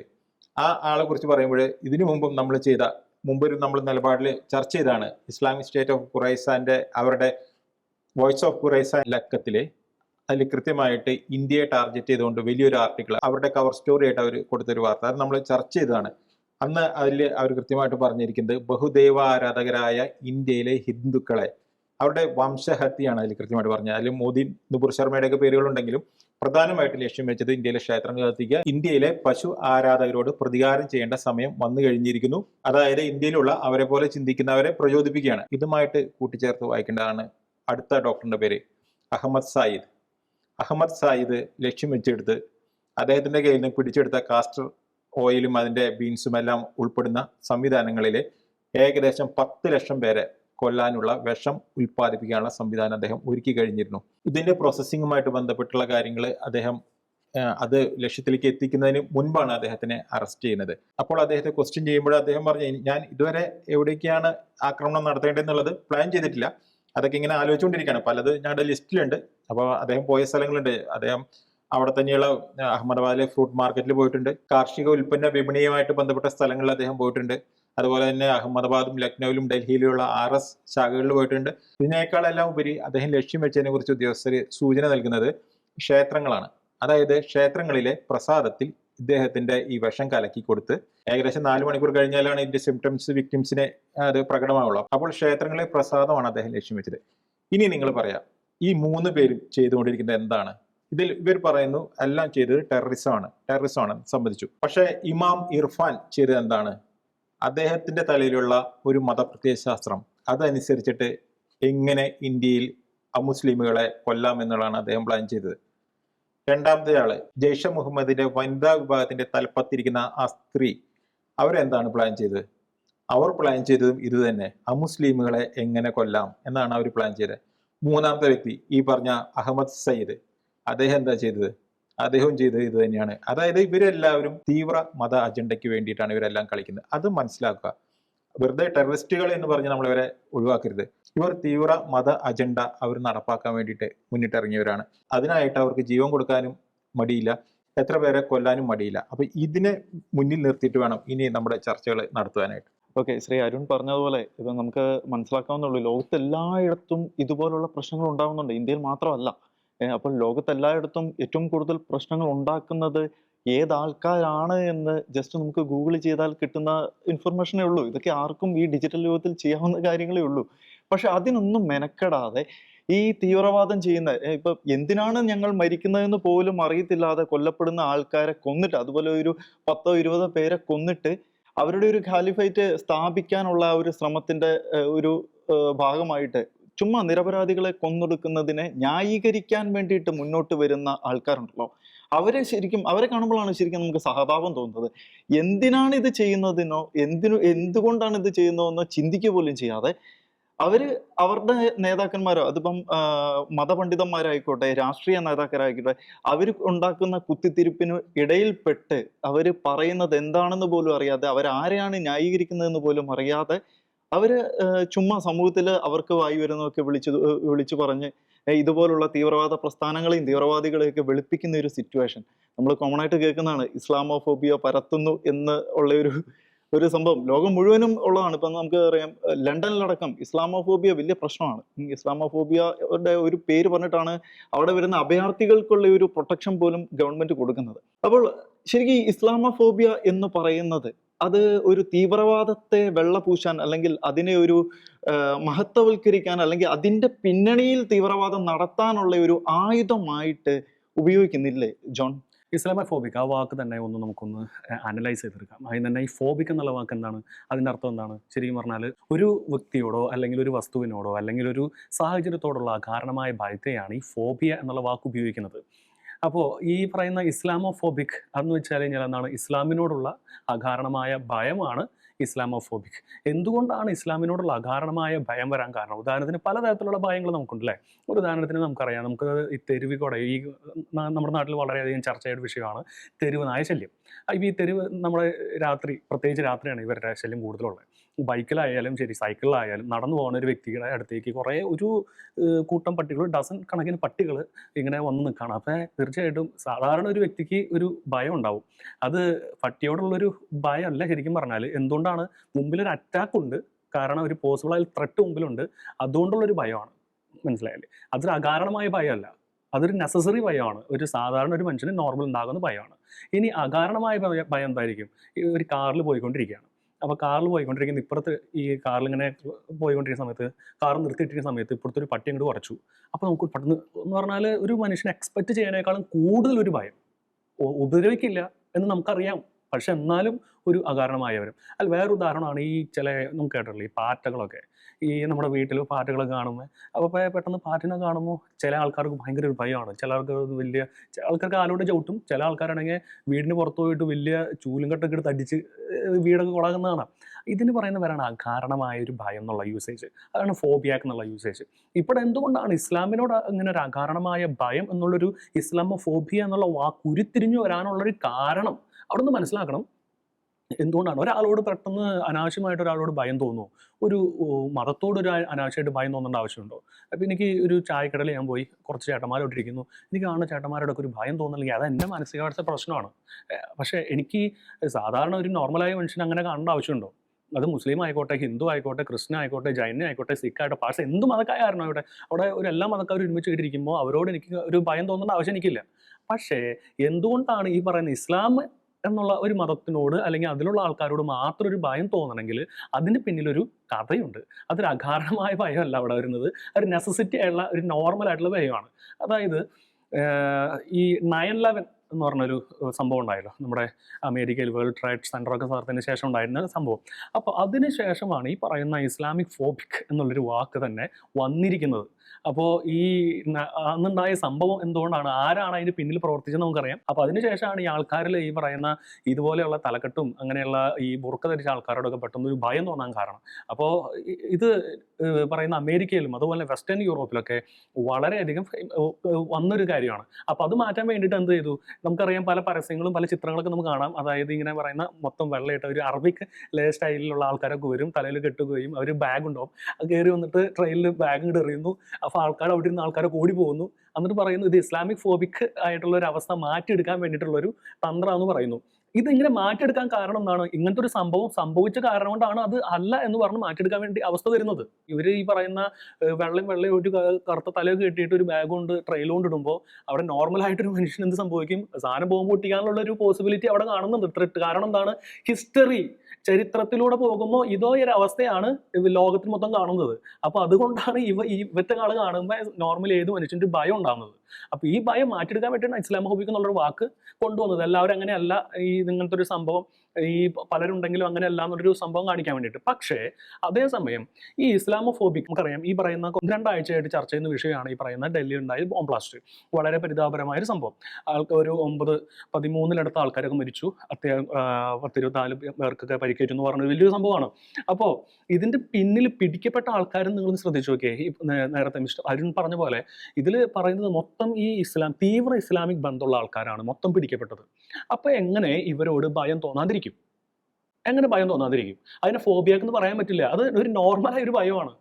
ആ ആളെ കുറിച്ച് പറയുമ്പോൾ ഇതിനു മുമ്പും നമ്മൾ ചെയ്ത മുമ്പൊരു നമ്മൾ നിലപാടിൽ ചർച്ച ചെയ്താണ് ഇസ്ലാമിക് സ്റ്റേറ്റ് ഓഫ് ഖുറൈസാന്റെ അവരുടെ വോയിസ് ഓഫ് ഖുറൈസ ലക്കത്തിലെ അതിൽ കൃത്യമായിട്ട് ഇന്ത്യയെ ടാർഗറ്റ് ചെയ്തുകൊണ്ട് വലിയൊരു ആർട്ടിക്കിൾ അവരുടെ കവർ സ്റ്റോറി ആയിട്ട് അവർ കൊടുത്തൊരു വാർത്ത. അത് നമ്മൾ ചർച്ച ചെയ്തതാണ്. അന്ന് അതിൽ അവർ കൃത്യമായിട്ട് പറഞ്ഞിരിക്കുന്നത് ബഹുദൈവാരാധകരായ ഇന്ത്യയിലെ ഹിന്ദുക്കളെ. അവരുടെ വംശഹത്യയാണ് അതിൽ കൃത്യമായിട്ട് പറഞ്ഞത്. അതിൽ മോദി നുപുർ ശർമ്മയുടെ ഒക്കെ പേരുകളുണ്ടെങ്കിലും പ്രധാനമായിട്ട് ലക്ഷ്യം വെച്ചത് ഇന്ത്യയിലെ ക്ഷേത്രങ്ങൾ കത്തിക്കുക ഇന്ത്യയിലെ പശു ആരാധകരോട് പ്രതികാരം ചെയ്യേണ്ട സമയം വന്നു കഴിഞ്ഞിരിക്കുന്നു. അതായത് ഇന്ത്യയിലുള്ള അവരെ പോലെ ചിന്തിക്കുന്നവരെ പ്രചോദിപ്പിക്കുകയാണ്. ഇതുമായിട്ട് കൂട്ടിച്ചേർത്ത് വായിക്കേണ്ടതാണ് അടുത്ത ഡോക്ടറിന്റെ പേര് അഹമ്മദ് സായിദ്. അഹമ്മദ് സായിദ് ലക്ഷ്യം വെച്ചെടുത്ത് അദ്ദേഹത്തിന്റെ കയ്യിൽ നിന്ന് പിടിച്ചെടുത്ത കാസ്റ്റർ ഓയിലും അതിന്റെ ബീൻസും എല്ലാം ഉൾപ്പെടുന്ന സംവിധാനങ്ങളിൽ ഏകദേശം പത്ത് ലക്ഷം പേരെ കൊല്ലാനുള്ള വിഷം ഉൽപ്പാദിപ്പിക്കാനുള്ള സംവിധാനം അദ്ദേഹം ഒരുക്കി കഴിഞ്ഞിരുന്നു. ഇതിന്റെ പ്രോസസ്സിങ്ങുമായിട്ട് ബന്ധപ്പെട്ടുള്ള കാര്യങ്ങൾ അദ്ദേഹം അത് ലക്ഷ്യത്തിലേക്ക് എത്തിക്കുന്നതിന് മുൻപാണ് അദ്ദേഹത്തിനെ അറസ്റ്റ് ചെയ്യുന്നത്. അപ്പോൾ അദ്ദേഹത്തെ ക്വസ്റ്റ്യൻ ചെയ്യുമ്പോൾ അദ്ദേഹം പറഞ്ഞു ഞാൻ ഇതുവരെ എവിടേക്കാണ് ആക്രമണം നടത്തേണ്ടതെന്നുള്ളത് പ്ലാൻ ചെയ്തിട്ടില്ല. അതൊക്കെ ഇങ്ങനെ ആലോചിച്ചുകൊണ്ടിരിക്കുകയാണ്. പലത് ഞങ്ങളുടെ ലിസ്റ്റിലുണ്ട് അപ്പോൾ അദ്ദേഹം പോയ സ്ഥലങ്ങളുണ്ട്. അദ്ദേഹം അവിടെ തന്നെയുള്ള അഹമ്മദാബാദിലെ ഫ്രൂട്ട് മാർക്കറ്റിൽ പോയിട്ടുണ്ട്. കാർഷിക ഉൽപ്പന്ന വിപണിയുമായിട്ട് ബന്ധപ്പെട്ട സ്ഥലങ്ങളിൽ അദ്ദേഹം പോയിട്ടുണ്ട്. അതുപോലെ തന്നെ അഹമ്മദാബാദും ലക്നൌവിലും ഡൽഹിയിലുള്ള ആർ എസ് ശാഖകളിൽ പോയിട്ടുണ്ട്. ഇതിനേക്കാളെല്ലാം ഉപരി അദ്ദേഹം ലക്ഷ്യം വെച്ചതിനെ കുറിച്ച് ഉദ്യോഗസ്ഥർ സൂചന നൽകുന്നത് ക്ഷേത്രങ്ങളാണ്. അതായത് ക്ഷേത്രങ്ങളിലെ പ്രസാദത്തിൽ ഇദ്ദേഹത്തിന്റെ ഈ വിഷം കലക്കി കൊടുത്ത് ഏകദേശം നാല് മണിക്കൂർ കഴിഞ്ഞാലാണ് ഇതിന്റെ സിംറ്റംസ് വിക്ടിംസിനെ അത് പ്രകടമാവുള്ളൂ. അപ്പോൾ ക്ഷേത്രങ്ങളിലെ പ്രസാദമാണ് അദ്ദേഹം ലക്ഷ്യം വെച്ചത്. ഇനി നിങ്ങൾ പറയാം ഈ മൂന്ന് പേരും ചെയ്തുകൊണ്ടിരിക്കുന്നത് എന്താണ്? ഇതിൽ ഇവർ പറയുന്നു എല്ലാം ചെയ്തത് ടെററിസം ആണ് ടെററിസം ആണ് സംബന്ധിച്ചു. പക്ഷെ ഇമാം ഇർഫാൻ ചെയ്തത് എന്താണ്? അദ്ദേഹത്തിന്റെ തലയിലുള്ള ഒരു മതപ്രത്യയശാസ്ത്രം. അതനുസരിച്ചിട്ട് എങ്ങനെ ഇന്ത്യയിൽ അമുസ്ലിമുകളെ കൊല്ലാം എന്നുള്ളതാണ് അദ്ദേഹം പ്ലാൻ ചെയ്തത്. രണ്ടാമത്തെ ആൾ ജയ്ഷ മുഹമ്മദിന്റെ വനിതാ വിഭാഗത്തിന്റെ തലപ്പത്തിരിക്കുന്ന ആ സ്ത്രീ അവരെന്താണ് പ്ലാൻ ചെയ്തത്? അവർ പ്ലാൻ ചെയ്തതും ഇത് തന്നെ അമുസ്ലിമുകളെ എങ്ങനെ കൊല്ലാം എന്നാണ് അവർ പ്ലാൻ ചെയ്തത്. മൂന്നാമത്തെ വ്യക്തി ഈ പറഞ്ഞ അഹമ്മദ് സയ്യിദ് അദ്ദേഹം എന്താ ചെയ്തത്? അദ്ദേഹവും ചെയ്തത് ഇത് തന്നെയാണ്. അതായത് ഇവരെല്ലാവരും തീവ്ര മത അജണ്ടയ്ക്ക് വേണ്ടിയിട്ടാണ് ഇവരെല്ലാം കളിക്കുന്നത്. അത് മനസ്സിലാക്കുക. വെറുതെ ടെററിസ്റ്റുകൾ എന്ന് പറഞ്ഞ് നമ്മൾ ഇവരെ ഒഴിവാക്കരുത്. ഇവർ തീവ്ര മത അജണ്ട അവർ നടപ്പാക്കാൻ വേണ്ടിയിട്ട് മുന്നിട്ടിറങ്ങിയവരാണ്. അതിനായിട്ട് അവർക്ക് ജീവൻ കൊടുക്കാനും മടിയില്ല. എത്ര പേരെ കൊല്ലാനും മടിയില്ല. അപ്പൊ ഇതിനെ മുന്നിൽ നിർത്തിയിട്ട് വേണം ഇനി നമ്മുടെ ചർച്ചകൾ നടത്തുവാനായിട്ട്. ഓക്കെ ശ്രീ അരുൺ പറഞ്ഞതുപോലെ ഇപ്പൊ നമുക്ക് മനസ്സിലാക്കാവുന്നുള്ളൂ ലോകത്ത് എല്ലായിടത്തും ഇതുപോലുള്ള പ്രശ്നങ്ങൾ ഉണ്ടാകുന്നുണ്ട് ഇന്ത്യയിൽ മാത്രമല്ല. അപ്പോൾ ലോകത്ത് എല്ലായിടത്തും ഏറ്റവും കൂടുതൽ പ്രശ്നങ്ങൾ ഉണ്ടാക്കുന്നത് ഏത് ആൾക്കാരാണ് എന്ന് ജസ്റ്റ് നമുക്ക് ഗൂഗിൾ ചെയ്താൽ കിട്ടുന്ന ഇൻഫർമേഷനേ ഉള്ളൂ ഇതൊക്കെ ആർക്കും ഈ ഡിജിറ്റൽ യുഗത്തിൽ ചെയ്യാവുന്ന കാര്യങ്ങളേ ഉള്ളൂ. പക്ഷെ അതിനൊന്നും മെനക്കെടാതെ ഈ തീവ്രവാദം ചെയ്യുന്ന ഇപ്പൊ എന്തിനാണ് ഞങ്ങൾ മരിക്കുന്നതെന്ന് പോലും അറിയത്തില്ലാതെ കൊല്ലപ്പെടുന്ന ആൾക്കാരെ കൊന്നിട്ട് അതുപോലെ ഒരു പത്തോ ഇരുപതോ പേരെ കൊന്നിട്ട് അവരുടെ ഒരു ഖാലിഫൈറ്റ് സ്ഥാപിക്കാനുള്ള ഒരു ശ്രമത്തിന്റെ ഒരു ഭാഗമായിട്ട് ചുമ്മാ നിരപരാധികളെ കൊന്നൊടുക്കുന്നതിനെ ന്യായീകരിക്കാൻ വേണ്ടിയിട്ട് മുന്നോട്ട് വരുന്ന ആൾക്കാരുണ്ടല്ലോ. അവരെ ശരിക്കും അവരെ കാണുമ്പോഴാണ് ശരിക്കും നമുക്ക് സഹതാപം തോന്നുന്നത്. എന്തിനാണ് ഇത് ചെയ്യുന്നതിനോ എന്തിനു എന്തുകൊണ്ടാണ് ഇത് ചെയ്യുന്നതെന്നോ ചിന്തിക്കുക പോലും ചെയ്യാതെ അവർ അവരുടെ നേതാക്കന്മാരോ അതിപ്പം മതപണ്ഡിതന്മാരായിക്കോട്ടെ രാഷ്ട്രീയ നേതാക്കരായിക്കോട്ടെ അവർ ഉണ്ടാക്കുന്ന കുത്തിത്തിരിപ്പിന് ഇടയിൽപ്പെട്ട് അവർ പറയുന്നത് എന്താണെന്ന് പോലും അറിയാതെ അവരാരെയാണ് ന്യായീകരിക്കുന്നതെന്ന് പോലും അറിയാതെ അവർ ചുമ്മാ സമൂഹത്തിൽ അവർക്ക് വായി വരുന്നതൊക്കെ വിളിച്ചു വിളിച്ചു പറഞ്ഞ് ഇതുപോലുള്ള തീവ്രവാദ പ്രസ്ഥാനങ്ങളെയും തീവ്രവാദികളെയൊക്കെ വെളുപ്പിക്കുന്ന ഒരു സിറ്റുവേഷൻ നമ്മൾ കോമൺ ആയിട്ട് കേൾക്കുന്നതാണ് ഇസ്ലാമോഫോബിയ പരത്തുന്നു എന്ന് ഉള്ള ഒരു ഒരു സംഭവം. ലോകം മുഴുവനും ഉള്ളതാണ്. ഇപ്പം നമുക്ക് അറിയാം ലണ്ടനിലടക്കം ഇസ്ലാമോഫോബിയ വലിയ പ്രശ്നമാണ്. ഇസ്ലാമോ ഇസ്ലാമോഫോബിയയുടെ ഒരു പേര് പറഞ്ഞിട്ടാണ് അവിടെ വരുന്ന അഭയാർത്ഥികൾക്കുള്ള ഒരു പ്രൊട്ടക്ഷൻ പോലും ഗവൺമെന്റ് കൊടുക്കുന്നത്. അപ്പോൾ ശരിക്കും ഇസ്ലാമോഫോബിയ എന്ന് പറയുന്നത് അത് ഒരു തീവ്രവാദത്തെ വെള്ളപൂശാൻ അല്ലെങ്കിൽ അതിനെ ഒരു മഹത്വവൽക്കരിക്കാൻ അല്ലെങ്കിൽ അതിന്റെ പിന്നണിയിൽ തീവ്രവാദം നടത്താനുള്ള ഒരു ആയുധമായിട്ട് ഉപയോഗിക്കുന്നില്ലേ ജോൺ? ഇസ്ലാമോഫോബിക് ആ വാക്ക് തന്നെ ഒന്ന് നമുക്കൊന്ന് അനലൈസ് ചെയ്തെടുക്കാം. അതിന് തന്നെ ഈ ഫോബിക് എന്നുള്ള വാക്ക് എന്താണ്? അതിന്റെ അർത്ഥം എന്താണ്? ശരിക്കും പറഞ്ഞാൽ ഒരു വ്യക്തിയോടോ അല്ലെങ്കിൽ ഒരു വസ്തുവിനോടോ അല്ലെങ്കിൽ ഒരു സാഹചര്യത്തോടുള്ള കാരണമായ ഭയത്തെയാണ് ഈ ഫോബിയ എന്നുള്ള വാക്ക് ഉപയോഗിക്കുന്നത്. അപ്പോൾ ഈ പറയുന്ന ഇസ്ലാമോഫോബിക് എന്ന് വെച്ചാൽ കഴിഞ്ഞാൽ എന്താണ്? ഇസ്ലാമിനോടുള്ള അകാരണമായ ഭയമാണ് ഇസ്ലാമോഫോബിക്. എന്തുകൊണ്ടാണ് ഇസ്ലാമിനോടുള്ള അകാരണമായ ഭയം വരാൻ കാരണം? ഉദാഹരണത്തിന് പലതരത്തിലുള്ള ഭയങ്ങൾ നമുക്കുണ്ടല്ലേ? ഒരു ഉദാഹരണത്തിന് നമുക്കറിയാം നമുക്ക് ഈ തെരുവിക്കൂടെ ഈ നമ്മുടെ നാട്ടിൽ വളരെയധികം ചർച്ചയുടെ വിഷയമാണ് തെരുവ് നായ ശല്യം. ഈ തെരുവ് നമ്മുടെ രാത്രി പ്രത്യേകിച്ച് രാത്രിയാണ് ഇവരുടെ ശല്യം കൂടുതലുള്ളത്. ബൈക്കിലായാലും ശരി സൈക്കിളിലായാലും നടന്നു പോകുന്ന ഒരു വ്യക്തിയുടെ അടുത്തേക്ക് കുറേ ഒരു കൂട്ടം പട്ടികൾ ഡസൻ കണക്കിന് പട്ടികൾ ഇങ്ങനെ വന്ന് നിൽക്കുകയാണ് അപ്പോൾ തീർച്ചയായിട്ടും സാധാരണ ഒരു വ്യക്തിക്ക് ഒരു ഭയം ഉണ്ടാവും. അത് പട്ടിയോടുള്ളൊരു ഭയമല്ല ശരിക്കും പറഞ്ഞാൽ എന്തുകൊണ്ടാണ്? മുമ്പിലൊരു അറ്റാക്ക് ഉണ്ട്. കാരണം ഒരു പോസിബിൾ ആയ ത്രെട്ട് മുമ്പിലുണ്ട്. അതുകൊണ്ടുള്ളൊരു ഭയമാണ്. മനസ്സിലായാലേ അതൊരു അകാരണമായ ഭയമല്ല. അതൊരു നെസസറി ഭയമാണ്. ഒരു സാധാരണ ഒരു മനുഷ്യന് നോർമൽ ഉണ്ടാകുന്ന ഭയമാണ്. ഇനി അകാരണമായ ഭയം എന്തായിരിക്കും? ഒരു കാറിൽ പോയിക്കൊണ്ടിരിക്കുകയാണ്. അപ്പോൾ കാറിൽ പോയിക്കൊണ്ടിരിക്കുന്ന ഇപ്പുറത്ത് ഈ കാറിൽ ഇങ്ങനെ പോയിക്കൊണ്ടിരിക്കുന്ന സമയത്ത് കാർ നിർത്തിയിട്ടിരിക്കുന്ന സമയത്ത് ഇപ്പുറത്തെ ഒരു പട്ടി അങ്ങോട്ട് കുറച്ചു. അപ്പോൾ നമുക്ക് പെട്ടെന്ന് എന്ന് പറഞ്ഞാൽ ഒരു മനുഷ്യനെ എക്സ്പെക്ട് ചെയ്യുന്നതിനേക്കാളും കൂടുതൽ ഒരു ഭയം ഉപദ്രവിക്കില്ല എന്ന് നമുക്കറിയാം. പക്ഷെ എന്നാലും ഒരു അകാരണമായവരും. അല്ല വേറെ ഉദാഹരണമാണ് ഈ ചില നമുക്ക് കേട്ടിട്ടില്ലേ ഈ പാറ്റകളൊക്കെ. ഈ നമ്മുടെ വീട്ടിൽ പാറ്റകളെ കാണുമ്പോൾ അപ്പോൾ പെട്ടെന്ന് പാറ്റിനെ കാണുമ്പോൾ ചില ആൾക്കാർക്ക് ഭയങ്കര ഒരു ഭയമാണ്. ചില ആൾക്കാർക്ക് വലിയ ചില ആൾക്കാർക്ക് ആലോട് ചവിട്ടും. ചില ആൾക്കാരാണെങ്കിൽ വീടിന് പുറത്ത് പോയിട്ട് വലിയ ചൂലും കെട്ടൊക്കെ എടുത്ത് അടിച്ച് വീടൊക്കെ കൊളാകുന്നതാണ് ഇതിന് പറയുന്നവരാണ് അകാരണമായ ഒരു ഭയം എന്നുള്ള യൂസേജ് അതാണ് ഫോബിയാക്ക് എന്നുള്ള യൂസേജ് ഇപ്പോൾ എന്തുകൊണ്ടാണ് ഇസ്ലാമിനോട് അങ്ങനെ ഒരു അകാരണമായ ഭയം എന്നുള്ളൊരു ഇസ്ലാമോ ഫോബിയ എന്നുള്ള വാക്ക് ഉരുത്തിരിഞ്ഞു വരാനുള്ളൊരു കാരണം? അവിടെ നിന്ന് മനസ്സിലാക്കണം എന്തുകൊണ്ടാണ്? ഒരാളോട് പെട്ടെന്ന് അനാവശ്യമായിട്ട് ഒരാളോട് ഭയം തോന്നുമോ ഒരു മതത്തോട് ഒരു അനാവശ്യമായിട്ട് ഭയം തോന്നേണ്ട ആവശ്യമുണ്ടോ? അപ്പോൾ എനിക്ക് ഒരു ചായക്കടയിൽ ഞാൻ പോയി കുറച്ച് ചേട്ടന്മാരോട്ടിരിക്കുന്നു. എനിക്ക് കാണുന്ന ചേട്ടന്മാരോടൊക്കെ ഒരു ഭയം തോന്നുന്നില്ലെങ്കിൽ അത് എന്റെ മാനസികാവസ്ഥ പ്രശ്നമാണ്. പക്ഷേ എനിക്ക് സാധാരണ ഒരു നോർമലായ മനുഷ്യൻ അങ്ങനെ കാണേണ്ട ആവശ്യമുണ്ടോ? അത് മുസ്ലിം ആയിക്കോട്ടെ ഹിന്ദു ആയിക്കോട്ടെ ക്രിസ്ത്യൻ ആയിക്കോട്ടെ ജൈന ആയിക്കോട്ടെ സിഖ് ആയിട്ട് പാഴ്സ എന്ത് മതക്കാരായിരുന്നു അവിടെ? അവിടെ ഒരു എല്ലാ മതക്കാരും ഒരുമിച്ച് കിട്ടിയിരിക്കുമ്പോൾ അവരോട് എനിക്ക് ഒരു ഭയം തോന്നേണ്ട ആവശ്യം എനിക്കില്ല. പക്ഷേ എന്തുകൊണ്ടാണ് ഈ പറയുന്ന ഇസ്ലാം എന്നുള്ള ഒരു മതത്തിനോട് അല്ലെങ്കിൽ അതിലുള്ള ആൾക്കാരോട് മാത്രം ഒരു ഭയം തോന്നണമെങ്കിൽ അതിന് പിന്നിലൊരു കഥയുണ്ട്. അതൊരു അകാരണമായ ഭയമല്ല അവിടെ വരുന്നത്. ഒരു നെസസിറ്റി ആയിട്ടുള്ള ഒരു നോർമൽ ആയിട്ടുള്ള ഭയമാണ്. അതായത് ഈ നയൻ ലെവൻ എന്ന് പറഞ്ഞൊരു സംഭവം ഉണ്ടായല്ലോ. നമ്മുടെ അമേരിക്കയിൽ വേൾഡ് ട്രേഡ് സെന്റർ ഒക്കെ നടത്തിയതിന് ശേഷം ഉണ്ടായിരുന്ന സംഭവം. അപ്പോൾ അതിന് ശേഷമാണ് ഈ പറയുന്ന ഇസ്ലാമിക് ഫോബിക് എന്നുള്ളൊരു വാക്ക് തന്നെ വന്നിരിക്കുന്നത്. അപ്പോൾ ഈ അന്നുണ്ടായ സംഭവം എന്തുകൊണ്ടാണ്? ആരാണ് അതിന് പിന്നിൽ പ്രവർത്തിച്ചത് നമുക്കറിയാം. അപ്പോൾ അതിനുശേഷമാണ് ഈ ആൾക്കാരിൽ ഈ പറയുന്ന ഇതുപോലെയുള്ള തലക്കെട്ടും അങ്ങനെയുള്ള ഈ ബുർക്ക ധരിച്ച ആൾക്കാരോടൊക്കെ പെട്ടെന്ന് ഒരു ഭയം തോന്നാൻ കാരണം. അപ്പോൾ ഇത് പറയുന്ന അമേരിക്കയിലും അതുപോലെ വെസ്റ്റേൺ യൂറോപ്പിലൊക്കെ വളരെയധികം വന്നൊരു കാര്യമാണ്. അപ്പോൾ അത് മാറ്റാൻ വേണ്ടിയിട്ട് എന്ത് ചെയ്തു? നമുക്കറിയാം പല പരസ്യങ്ങളും പല ചിത്രങ്ങളൊക്കെ നമുക്ക് കാണാം. അതായത് ഇങ്ങനെ പറയുന്ന മൊത്തം വെള്ളയിട്ട് ഒരു അറബിക് ലേ സ്റ്റൈലിലുള്ള ആൾക്കാരൊക്കെ വരും തലയിൽ കെട്ടുകയും അവർ ബാഗ് ഉണ്ടാവും കയറി വന്നിട്ട് ട്രെയിനിൽ ബാഗ് ഇങ്ങോട്ട് എറിയുന്നു. അപ്പോൾ ആൾക്കാർ അവിടെ ഇരുന്ന് ആൾക്കാരൊക്കെ ഓടി പോകുന്നു. എന്നിട്ട് പറയുന്നു ഇത് ഇസ്ലാമിക് ഫോബിക് ആയിട്ടുള്ള ഒരു അവസ്ഥ മാറ്റിയെടുക്കാൻ വേണ്ടിയിട്ടുള്ള ഒരു തന്ത്രമാണെന്ന് പറയുന്നു. ഇതിങ്ങനെ മാറ്റിയെടുക്കാൻ കാരണം എന്താണ്? ഇങ്ങനത്തെ ഒരു സംഭവം സംഭവിച്ച കാരണം കൊണ്ടാണ് അത് അല്ല എന്ന് പറഞ്ഞ് മാറ്റിയെടുക്കാൻ വേണ്ടി അവസ്ഥ വരുന്നത്. ഇവർ ഈ പറയുന്ന വെള്ളം വെള്ളം ഒരു കറുത്ത തലയൊക്കെ കെട്ടിയിട്ട് ഒരു ബാഗ് കൊണ്ട് ട്രെയിൽ കൊണ്ട് ഇടുമ്പോൾ അവിടെ നോർമൽ ആയിട്ടൊരു മനുഷ്യൻ എന്ത് സംഭവിക്കും? സാധനം ബോംബ് പൊട്ടിക്കാനുള്ള ഒരു പോസിബിലിറ്റി അവിടെ കാണുന്നുണ്ട്. കാരണം എന്താണ്? ഹിസ്റ്ററി ചരിത്രത്തിലൂടെ പോകുമ്പോൾ ഇതോ ഒരു അവസ്ഥയാണ് ലോകത്തിന് മൊത്തം കാണുന്നത്. അപ്പോൾ അതുകൊണ്ടാണ് ഇവ ഇവത്തെ ആൾ കാണുമ്പോൾ നോർമലി ഏത് മനുഷ്യന്റെ ഭയം ഉണ്ടാകുന്നത് അപ്പോൾ ഈ ഭയം മാറ്റിയെടുക്കാൻ വേണ്ടിയാണ് ഇസ്ലാമോഫോബിക് എന്നുള്ളൊരു വാക്ക് കൊണ്ടുവന്നത്. എല്ലാവരും അങ്ങനെയല്ല ഈ ഇങ്ങനത്തെ ഒരു സംഭവം ഈ പലരുണ്ടെങ്കിലും അങ്ങനെയല്ല എന്നൊരു സംഭവം കാണിക്കാൻ വേണ്ടിയിട്ട്. പക്ഷേ അതേസമയം ഈ ഇസ്ലാമോഫോബിക് നമുക്കറിയാം ഈ പറയുന്ന രണ്ടാഴ്ചയായിട്ട് ചർച്ച ചെയ്യുന്ന വിഷയമാണ് ഈ പറയുന്ന ഡൽഹിയിൽ ഉണ്ടായ ബോംബ് ബ്ലാസ്റ്റ് വളരെ പരിതാപകരമായ ഒരു സംഭവം. ആൾക്ക് ഒരു ഒമ്പത് പതിമൂന്നിലടുത്ത ആൾക്കാരൊക്കെ മരിച്ചു. അത്യാവശ്യം പത്തിരുപത്തിനാല് പേർക്കൊക്കെ പരിക്കേറ്റു എന്ന് പറഞ്ഞ വലിയൊരു സംഭവമാണ്. അപ്പോൾ ഇതിന്റെ പിന്നിൽ പിടിക്കപ്പെട്ട ആൾക്കാരും നിങ്ങൾ ശ്രദ്ധിച്ചു നോക്കിയേ. ഈ നേരത്തെ മിസ്റ്റർ അരുൺ പറഞ്ഞ പോലെ ഇതിൽ പറയുന്നത് ഈ ഇസ്ലാം തീവ്ര ഇസ്ലാമിക് ബന്ധമുള്ള ആൾക്കാരാണ് മൊത്തം പിടിക്കപ്പെട്ടത്. അപ്പോൾ എങ്ങനെ ഇവരോട് ഭയം തോന്നാതിരിക്കും? എങ്ങനെ ഭയം തോന്നാതിരിക്കും? അതിനെ ഫോബിയാക്ക് എന്ന് പറയാൻ പറ്റില്ല. അത് ഒരു നോർമലായ ഒരു ഭയമാണ്.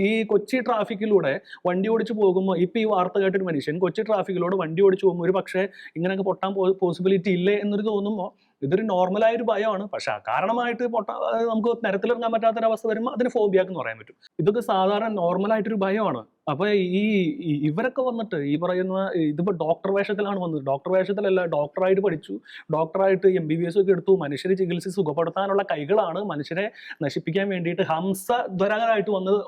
ഈ കൊച്ചി ട്രാഫിക്കിലൂടെ വണ്ടി ഓടിച്ചു പോകുമ്പോൾ ഇപ്പോൾ ഈ വാർത്ത കേട്ടൊരു മനുഷ്യൻ കൊച്ചി ട്രാഫിക്കിലൂടെ വണ്ടി ഓടിച്ചു പോകുമ്പോൾ ഒരു പക്ഷേ ഇങ്ങനെയൊക്കെ പൊട്ടാൻ പോസിബിലിറ്റി ഇല്ലേ എന്നൊരു തോന്നുമ്പോൾ ഇതൊരു നോർമലായ ഒരു ഭയമാണ്. പക്ഷെ അകാരണമായിട്ട് പൊട്ടാ നമുക്ക് നിരത്തിലിറങ്ങാൻ പറ്റാത്തൊരവസ്ഥ വരുമ്പോൾ അതിന് ഫോബിയാക്ക് എന്ന് പറയാൻ പറ്റും. ഇതൊക്കെ സാധാരണ നോർമലായിട്ടൊരു ഭയമാണ്. അപ്പൊ ഈ ഇവരൊക്കെ വന്നിട്ട് ഈ പറയുന്ന ഇതിപ്പോ ഡോക്ടർ വേഷത്തിലാണ് വന്നത്. ഡോക്ടർ വേഷത്തിലല്ല ഡോക്ടറായിട്ട് പഠിച്ചു. ഡോക്ടറായിട്ട് എം ബി ബി എസ് ഒക്കെ എടുത്തു. മനുഷ്യരെ ചികിത്സിച്ച് സുഖപ്പെടുത്താനുള്ള കൈകളാണ് മനുഷ്യരെ നശിപ്പിക്കാൻ വേണ്ടിയിട്ട് ഹംസധ്വരകരായിട്ട് വന്നത്